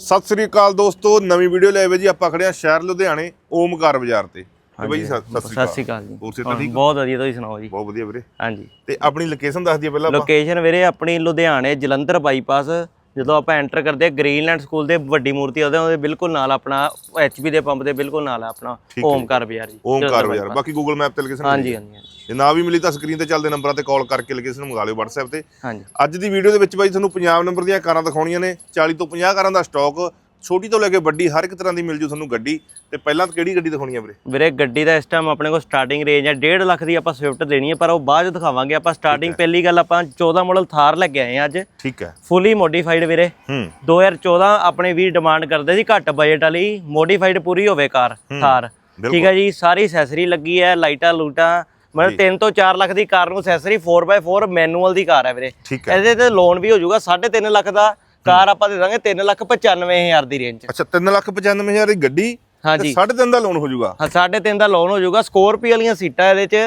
ਸਤਿ ਸ੍ਰੀ ਅਕਾਲ ਦੋਸਤੋ ਨਵੀਂ ਵੀਡੀਓ ਲੈ ਆਵੇ ਜੀ ਆਪਾਂ ਖੜੇ ਆ ਸ਼ਹਿਰ ਲੁਧਿਆਣੇ ਓਮਕਾਰ ਬਾਜ਼ਾਰ ਤੇ। ਤੇ ਬਾਈ ਸਤਿ ਸ੍ਰੀ ਅਕਾਲ। ਜੀ। ਹੋਰ ਸਿਹਤਾਂ ਠੀਕ? ਬਹੁਤ ਵਧੀਆ ਤੁਸੀਂ ਸੁਣਾਓ ਜੀ? ਬਹੁਤ ਵਧੀਆ ਵੀਰੇ। ਹਾਂਜੀ। ਤੇ ਆਪਣੀ ਲੋਕੇਸ਼ਨ ਦੱਸ ਦਈਏ ਪਹਿਲਾਂ ਆਪਾਂ। ਲੋਕੇਸ਼ਨ ਵੀਰੇ ਆਪਣੀ ਲੁਧਿਆਣੇ ਜਲੰਧਰ ਬਾਈਪਾਸ ਜਦੋਂ ਆਪਾਂ ਐਂਟਰ ਕਰਦੇ ਆ ਗ੍ਰੀਨਲੈਂਡ ਸਕੂਲ ਦੇ ਵੱਡੀ ਮੂਰਤੀ ਉਹਦੇ ਉਹਦੇ ਬਿਲਕੁਲ ਨਾਲ ਆਪਣਾ ਐਚਪੀ ਦੇ ਪੰਪ ਦੇ ਬਿਲਕੁਲ ਨਾਲ ਆ ਆਪਣਾ। ਓਮਕਾਰ ਬਾਜ਼ਾਰ ਜੀ। ਓਮਕਾਰ ਬਾਜ਼ਾਰ। ਬਾਕੀ ਗੂਗਲ ਮੈਪ ਤੇ ਲੋਕੇਸ਼ਨ ਹਾਂਜੀ ਹਾਂਜੀ, ਜੇ ਨਾ ਵੀ ਮਿਲੀ ਤਾਂ ਸਕਰੀਨ ਤੇ ਚੱਲਦੇ ਨੰਬਰਾਂ ਤੇ ਕਾਲ ਕਰਕੇ ਲੋਕੇਸ਼ਨ ਮੰਗਾ ਲਿਓ WhatsApp ਤੇ। ਹਾਂਜੀ। ਅੱਜ ਦੀ ਵੀਡੀਓ ਦੇ ਵਿੱਚ ਬਾਈ ਤੁਹਾਨੂੰ ਪੰਜਾਬ ਨੰਬਰ ਦੀਆਂ ਕਾਰਾਂ ਦਿਖਾਉਣੀਆਂ ਨੇ 40 ਤੋਂ 50 ਕਾਰਾਂ ਦਾ ਸਟਾਕ ਛੋਟੀ ਤੋਂ ਲੈ ਕੇ ਵੱਡੀ ਹਰ ਇੱਕ ਤਰ੍ਹਾਂ ਦੀ ਮਿਲ ਜੂ ਤੁਹਾਨੂੰ ਗੱਡੀ ਤੇ ਪਹਿਲਾਂ ਤਾਂ ਕਿਹੜੀ ਗੱਡੀ ਦਿਖਾਉਣੀ ਆ ਵੀਰੇ? ਵੀਰੇ ਗੱਡੀ ਦਾ ਇਸ ਟਾਈਮ ਆਪਣੇ ਕੋਲ ਸਟਾਰਟਿੰਗ ਰੇਂਜ ਹੈ 1.5 ਲੱਖ ਦੀ ਆਪਾਂ ਸਵਿਫਟ ਦੇਣੀ ਹੈ ਪਰ ਉਹ ਬਾਅਦ ਚ ਦਿਖਾਵਾਂਗੇ ਆਪਾਂ ਸਟਾਰਟਿੰਗ ਪਹਿਲੀ ਗੱਲ ਆਪਾਂ 14 ਮਾਡਲ ਥਾਰ ਲੈ ਕੇ ਆਏ ਹਾਂ ਅੱਜ। ਠੀਕ ਹੈ। ਫੁੱਲੀ ਮੋਡੀਫਾਈਡ ਵੀਰੇ। ਹੂੰ। 2014 ਆਪਣੇ ਵੀ ਡਿਮਾਂਡ ਕਰਦੇ ਸੀ ਘੱਟ ਬਜਟ ਵਾਲੀ ਮੋਡੀਫਾਈਡ ਪੂਰੀ ਹੋਵੇ ਕਾਰ ਥਾਰ ਠੀਕ ਹੈ ਜੀ ਸਾਰੀ ਐਕਸੈਸਰੀ ਲੱਗੀ ਹੈ ਲਾਈਟਾਂ ਲੂਟਾਂ ਮਤਲਬ 3 ਤੋਂ 4 ਲੱਖ ਦੀ ਕਾਰ ਨੂੰ ਐਕਸੈਸਰੀ 4x4 ਮੈਨੂਅਲ ਦੀ ਕਾਰ ਹੈ ਵੀਰੇ। ਇਹਦੇ ਤੇ ਲੋਨ ਵੀ ਹੋ ਜਾਊਗਾ 3.5 ਲੱਖ ਦਾ ਕਾਰ ਆਪਾਂ ਦੇ ਦਾਂਗੇ 3 ਲੱਖ 95000 ਦੀ ਰੇਂਜ ਅੱਛਾ 395000 ਦੀ ਗੱਡੀ ਹਾਂਜੀ। ਸਾਢੇ ਤਿੰਨ ਦਾ ਲੋਨ ਹੋ ਜਾਊਗਾ? ਹਾਂ 3.5 ਦਾ ਲੋਨ ਹੋ ਜਾਊਗਾ ਸਕੋਰਪੀਓ ਵਾਲੀਆਂ ਸੀਟਾਂ ਇਹਦੇ ਚ।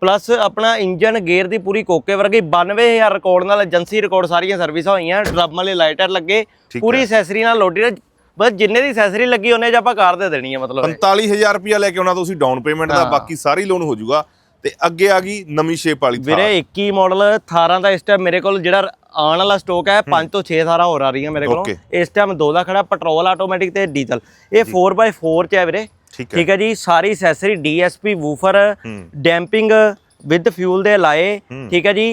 ਪਲੱਸ ਆਪਣਾ ਇੰਜਨ ਗੇਅਰ ਦੀ ਪੂਰੀ ਕੋਕੇ ਵਰਗੀ 92000 ਰਿਕਾਰਡ ਨਾਲ ਏਜੰਸੀ ਰਿਕਾਰਡ ਸਾਰੀਆਂ ਸਰਵਿਸਾਂ ਹੋਈਆਂ ਡਰਮ ਵਾਲੇ ਲਾਈਟਰ ਲੱਗੇ ਪੂਰੀ ਐਕਸੈਸਰੀ ਨਾਲ ਲੋਡਿਡ ਹੈ। ਬਸ ਜਿੰਨੇ ਦੀ ਐਕਸੈਸਰੀ ਲੱਗੀ ਉਹਨੇ ਚ ਆਪਾਂ ਕਾਰ ਦੇ ਦੇਣੀ ਹੈ ਮਤਲਬ 45000 ਰੁਪਿਆ ਲੈ ਕੇ ਆਉਣਾ ਤੁਸੀਂ ਡਾਊਨ ਪੇਮੈਂਟ ਦਾ ਬਾਕੀ ਸਾਰੀ ਲੋਨ ਹੋ ਜਾਊਗਾ। ਤੇ ਅੱਗੇ ਆ ਗਈ ਨਵੀਂ ਸ਼ੇਪ ਵਾਲੀ ਥਾਰ। ਵੀਰੇ 21 ਮਾਡਲ 18 ਦਾ ਇਸ ਟਾਈਮ ਮੇਰੇ ਕੋਲ ਜਿਹੜਾ ਆਉਣ ਵਾਲਾ ਸਟਾਕ ਹੈ 5 ਤੋਂ 6 ਸਾਰਾ ਹੋਰ ਆ ਰਹੀਆਂ ਮੇਰੇ ਕੋਲ. ਇਸ ਟਾਈਮ ਦੋ ਦਾ ਖੜਾ ਪੈਟਰੋਲ ਆਟੋਮੈਟਿਕ ਤੇ ਡੀਜ਼ਲ ਇਹ 4x4 ਚ ਹੈ ਵੀਰੇ। ਠੀਕ ਹੈ। ਜੀ ਸਾਰੀ accessory DSP woofer damping with fuel ਦੇ ਲਾਏ। ਠੀਕ ਹੈ ਜੀ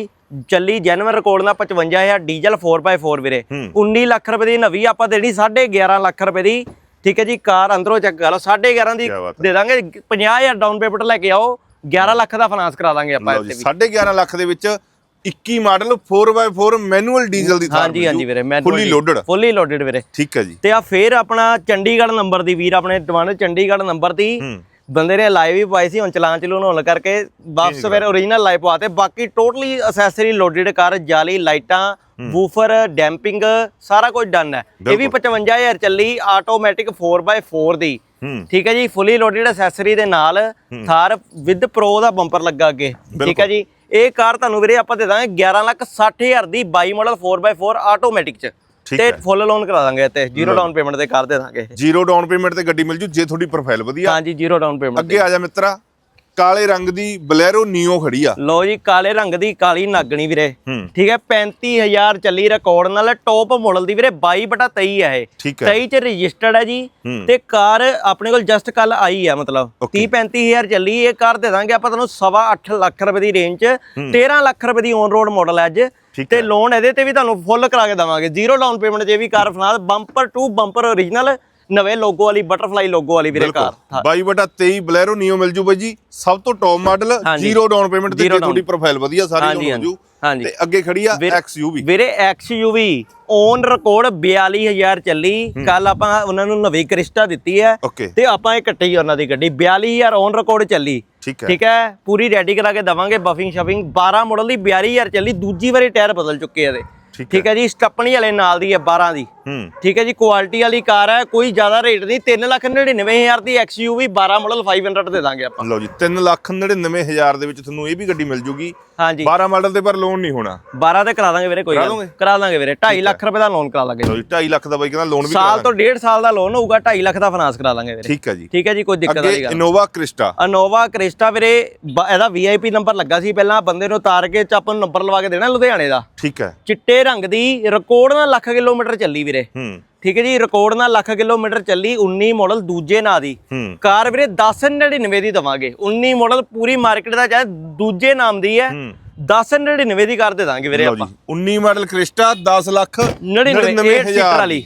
ਚੱਲੀ ਜੈਨੂਅਨ ਰਿਕਾਰਡ ਨਾਲ 55000 ਡੀਜ਼ਲ 4x4 ਵੀਰੇ। 19 ਲੱਖ ਰੁਪਏ ਦੀ ਨਵੀਂ ਆਪਾਂ ਦੇਣੀ 11.5 ਲੱਖ ਰੁਪਏ ਦੀ। ਠੀਕ ਹੈ ਜੀ ਕਾਰ ਅੰਦਰੋਂ ਚੈੱਕ ਕਰ ਲਓ 11.5 ਦੀ ਦੇ ਦਾਂਗੇ 50000 ਡਾਊਨ ਪੇਮੈਂਟ ਲੈ ਕੇ ਆਓ 11 ਲੱਖ ਦਾ ਫਾਈਨਾਂਸ ਕਰਾ ਦਾਂਗੇ ਆਪਾਂ ਇੱਥੇ ਜੀ 11.5 ਲੱਖ ਦੇ ਵਿੱਚ 21 ਮਾਡਲ 4x4 ਮੈਨੂਅਲ ਡੀਜ਼ਲ ਦੀ ਥਾਰ ਹਾਂਜੀ ਹਾਂਜੀ ਵੀਰੇ ਮੈਂ ਫੁੱਲੀ ਲੋਡਡ ਫੁੱਲੀ ਲੋਡਡ ਵੀਰੇ। ਠੀਕ ਹੈ ਜੀ। ਤੇ ਆ ਫੇਰ ਆਪਣਾ ਚੰਡੀਗੜ੍ਹ ਨੰਬਰ ਦੀ ਵੀਰ ਆਪਣੇ ਡਿਮਾਂਡ ਚੰਡੀਗੜ੍ਹ ਨੰਬਰ ਦੀ। ਬੰਦੇ ਨੇ ਲਾਈਵ ਵੀ ਪਾਈ ਸੀ ਹੁਣ ਚਲਾਨ ਚਲੂਨ ਹੋਣ ਕਰਕੇ ਵਾਪਸ ਫਿਰ ਓਰੀਜਨਲ ਲਾਈਵ ਪਵਾਤੇ ਬਾਕੀ ਟੋਟਲੀ ਅਸੈਸਰੀ ਲੋਡਡ ਕਾਰ ਜਾਲੀ ਲਾਈਟਾਂ ਵੂਫਰ ਡੈਂਪਿੰਗ ਸਾਰਾ ਕੁਝ ਡਨ ਹੈ। ਇਹ ਵੀ 55000 ਚੱਲੀ ਆਟੋਮੈਟਿਕ 4x4 ਦੀ। ਠੀਕ ਹੈ ਜੀ ਫੁੱਲੀ ਲੋਡਡ ਅਸੈਸਰੀ ਦੇ ਨਾਲ ਥਾਰ ਵਿਦ ਪ੍ਰੋ ਦਾ ਬੰਪਰ ਲੱਗਾ ਅੱਗੇ। ਠੀਕ ਹੈ ਜੀ। ਇਹ ਕਾਰ ਤੁਹਾਨੂੰ ਵੀਰੇ ਆਪਾਂ ਦੇ ਦਾਂਗੇ 11 ਲੱਖ 60000 ਦੀ 22 ਮਾਡਲ 4x4 ਆਟੋਮੈਟਿਕ ਚ। ਤੇ। ਫੁੱਲ ਲੋਨ ਕਰਾ ਦਾਂਗੇ ਤੇ ਜ਼ੀਰੋ ਡਾਊਨ ਪੇਮੈਂਟ ਤੇ ਕਰ ਦੇ ਦਾਂਗੇ ਜ਼ੀਰੋ ਡਾਊਨ ਪੇਮੈਂਟ ਤੇ ਗੱਡੀ ਮਿਲ ਜੂ ਜੇ ਤੁਹਾਡੀ ਪ੍ਰੋਫਾਈਲ ਵਧੀਆ। ਹਾਂਜੀ ਜ਼ੀਰੋ ਡਾਊਨ ਪੇਮੈਂਟ ਅੱਗੇ ਆ ਜਾ ਮਿੱਤਰਾ। ਕਾਲੇ ਰੰਗ ਦੀ ਬਲੈਰੋ ਨੀਓ ਖੜੀ ਆ। ਲੋ ਜੀ ਕਾਲੇ ਰੰਗ ਦੀ ਕਾਲੀ ਨਾਗਣੀ ਵੀਰੇ। ਠੀਕ ਹੈ 35000 ਚੱਲੀ ਰਿਕਾਰਡ ਨਾਲ ਟੌਪ ਮਾਡਲ ਦੀ ਵੀਰੇ 22 ਬਟਾ 23 ਹੈ ਇਹ। ਠੀਕ ਹੈ। 23 ਚ ਰਜਿਸਟਰਡ ਹੈ ਜੀ। ਤੇ ਕਾਰ ਆਪਣੇ ਕੋਲ ਜਸਟ ਕੱਲ ਆਈ ਹੈ ਮਤਲਬ। Okay. 30 35000 ਚੱਲੀ ਇਹ ਕਾਰ ਦੇ ਦਾਂਗੇ ਆਪਾਂ ਤੁਹਾਨੂੰ ਸਵਾ ਅੱਠ ਲੱਖ ਰੁਪਏ ਦੀ ਰੇਂਜ ਚ। 13 ਲੱਖ ਰੁਪਏ ਦੀ ਔਨ ਰੋਡ ਮਾਡਲ ਹੈ ਅੱਜ। ਤੇ ਲੋਨ ਇਹਦੇ ਤੇ ਵੀ ਤੁਹਾਨੂੰ ਫੁੱਲ ਕਰਾ ਕੇ ਦਵਾਂਗੇ। ਜ਼ੀਰੋ ਡਾਊਨ ਪੇਮੈਂਟ 'ਚ ਇਹ ਵੀ ਕਾਰ ਫਨਾਲ ਬੰਪਰ ਟੂ ਬੰਪਰ ਓਰੀਜਨਲ ਨਵੇਂ ਲੋਗੋ ਵਾਲੀ ਬਟਰਫਲਾਈ ਲੋਗੋ ਵਾਲੀ ਵੀਰੇ ਕਾਰ। 22 ਬਟਾ 23 ਬਲੈਰੋ ਨੀਓ ਮਿਲ ਜੂ ਬਾਈ ਜੀ। ਸਭ ਤੋਂ top model. Zero down payment ਤੇ ਤੁਹਾਡੀ ਪ੍ਰੋਫਾਈਲ ਵਧੀਆ ਸਾਰੀ ਹੋ ਜੂ। ਹਾਂਜੀ। ਤੇ ਅੱਗੇ ਖੜੀ ਆ XUV ਵੀਰੇ XUV ਔਨ ਰਿਕਾਰਡ 42000 ਚੱਲੀ। ਕੱਲ ਆਪਾਂ ਉਹਨਾਂ ਨੂੰ ਨਵੀਂ ਕ੍ਰਿਸਟਾ ਦਿੱਤੀ ਹੈ। ਤੇ ਆਪਾਂ ਇਹ ਕੱਟੀ ਉਹਨਾਂ ਦੀ ਗੱਡੀ। 42000 ਔਨ ਰਿਕਾਰਡ ਚੱਲੀ। ਠੀਕ ਹੈ। ਪੂਰੀ ਰੈਡੀ ਕਰਾ ਕੇ ਦਵਾਂਗੇ ਬਫਿੰਗ ਸ਼ਫਿੰਗ 12 ਮਾਡਲ ਦੀ 42000 ਚੱਲੀ। ਦੂਜੀ ਵਾਰੀ ਟਾਇਰ ਬਦਲ ਚੁੱਕੇ ਆ ਇਹਦੇ। ਠੀਕ ਹੈ। ਜੀ? ਸਟੱਪਣੀ ਵਾਲੇ ਨਾਲ ਦੀ ਹੈ 12 ਦੀ। ਠੀਕ ਹੈ ਜੀ ਕੁਆਲਿਟੀ ਵਾਲੀ ਕਾਰ ਹੈ ਕੋਈ ਜ਼ਿਆਦਾ ਰੇਟ ਨਹੀਂ 399000 ਦੀ XUV 12 ਮਾਡਲ 500 ਦੇ ਦਾਂਗੇ ਆਪਾਂ। ਲਓ ਜੀ 3 ਲੱਖ 99000 ਦੇ ਵਿੱਚ ਤੁਹਾਨੂੰ ਇਹ ਵੀ ਗੱਡੀ ਮਿਲ ਜੂਗੀ। ਹਾਂਜੀ। 12 ਮਾਡਲ ਤੇ ਪਰ ਲੋਨ ਨਹੀਂ ਹੋਣਾ। 12 ਤੇ ਕਰਾ ਦਾਂਗੇ ਵੀਰੇ ਕੋਈ ਕਰਾ ਗੱਲ ਦੋਗੇ? ਕਰਾ ਦਾਂਗੇ ਵੀਰੇ 2.5 ਲੱਖ ਰੁਪਏ ਦਾ ਲੋਨ ਕਰਾ ਦਾਂਗੇ ਲਓ ਜੀ 2.5 ਲੱਖ ਦਾ ਬਾਈ ਕਹਿੰਦਾ ਲੋਨ ਵੀ ਸਾਲ ਤੋਂ ਡੇਢ ਸਾਲ ਦਾ ਲੋਨ ਹੋਊਗਾ 2.5 ਲੱਖ ਦਾ ਫਾਈਨਾਂਸ ਕਰਾ ਲਾਂਗੇ ਵੀਰੇ। ਠੀਕ ਹੈ ਜੀ। ਠੀਕ ਹੈ ਜੀ ਕੋਈ ਦਿੱਕਤ ਵਾਲੀ ਗੱਲ ਇਨੋਵਾ ਕ੍ਰਿਸਟਾ ਅਨੋਵਾ ਕ੍ਰਿਸਟਾ ਵੀਰੇ ਇਹਦਾ ਵੀਆਈਪੀ ਨੰਬਰ ਲੱਗਾ ਸੀ ਪਹਿਲਾਂ ਬੰਦੇ ਨੂੰ ਉਤਾਰ ਕੇ ਚ ਆਪਾਂ ਨੂੰ ਨੰਬਰ ਲਵਾ ਕੇ ਦੇਣਾ ਲੁਧਿਆਣੇ ਦਾ। ਠੀਕ ਹੈ। ਚਿੱਟੇ ਰੰਗ ਦੀ ਰਿਕਾਰਡ ਨਾਲ ਲੱਖ ਕਿਲੋਮੀਟਰ ਚੱਲੀ ਵੀਰੇ। ਹੂੰ। ਠੀਕ ਹੈ ਜੀ ਰਿਕਾਰਡ ਨਾਲ ਲੱਖ ਕਿਲੋਮੀਟਰ ਚੱਲੀ 19 ਮਾਡਲ ਦੂਜੇ ਨਾਂ ਦੀ। ਕਾਰ ਵੀਰੇ 1099 ਦੀ ਦਵਾਂਗੇ। 19 ਮਾਡਲ ਪੂਰੀ ਮਾਰਕੀਟ ਦਾ ਚਾਹੇ ਦੂਜੇ ਨਾਮ ਦੀ ਹੈ ਹੂੰ। 1099 ਦੀ ਕਰ ਦੇ ਦਾਂਗੇ ਵੀਰੇ ਆਪਾਂ ਜੀ। 19 ਮਾਡਲ ਕ੍ਰਿਸਟਾ 10 ਲੱਖ 99 8 ਸੀਟਰ ਵਾਲੀ।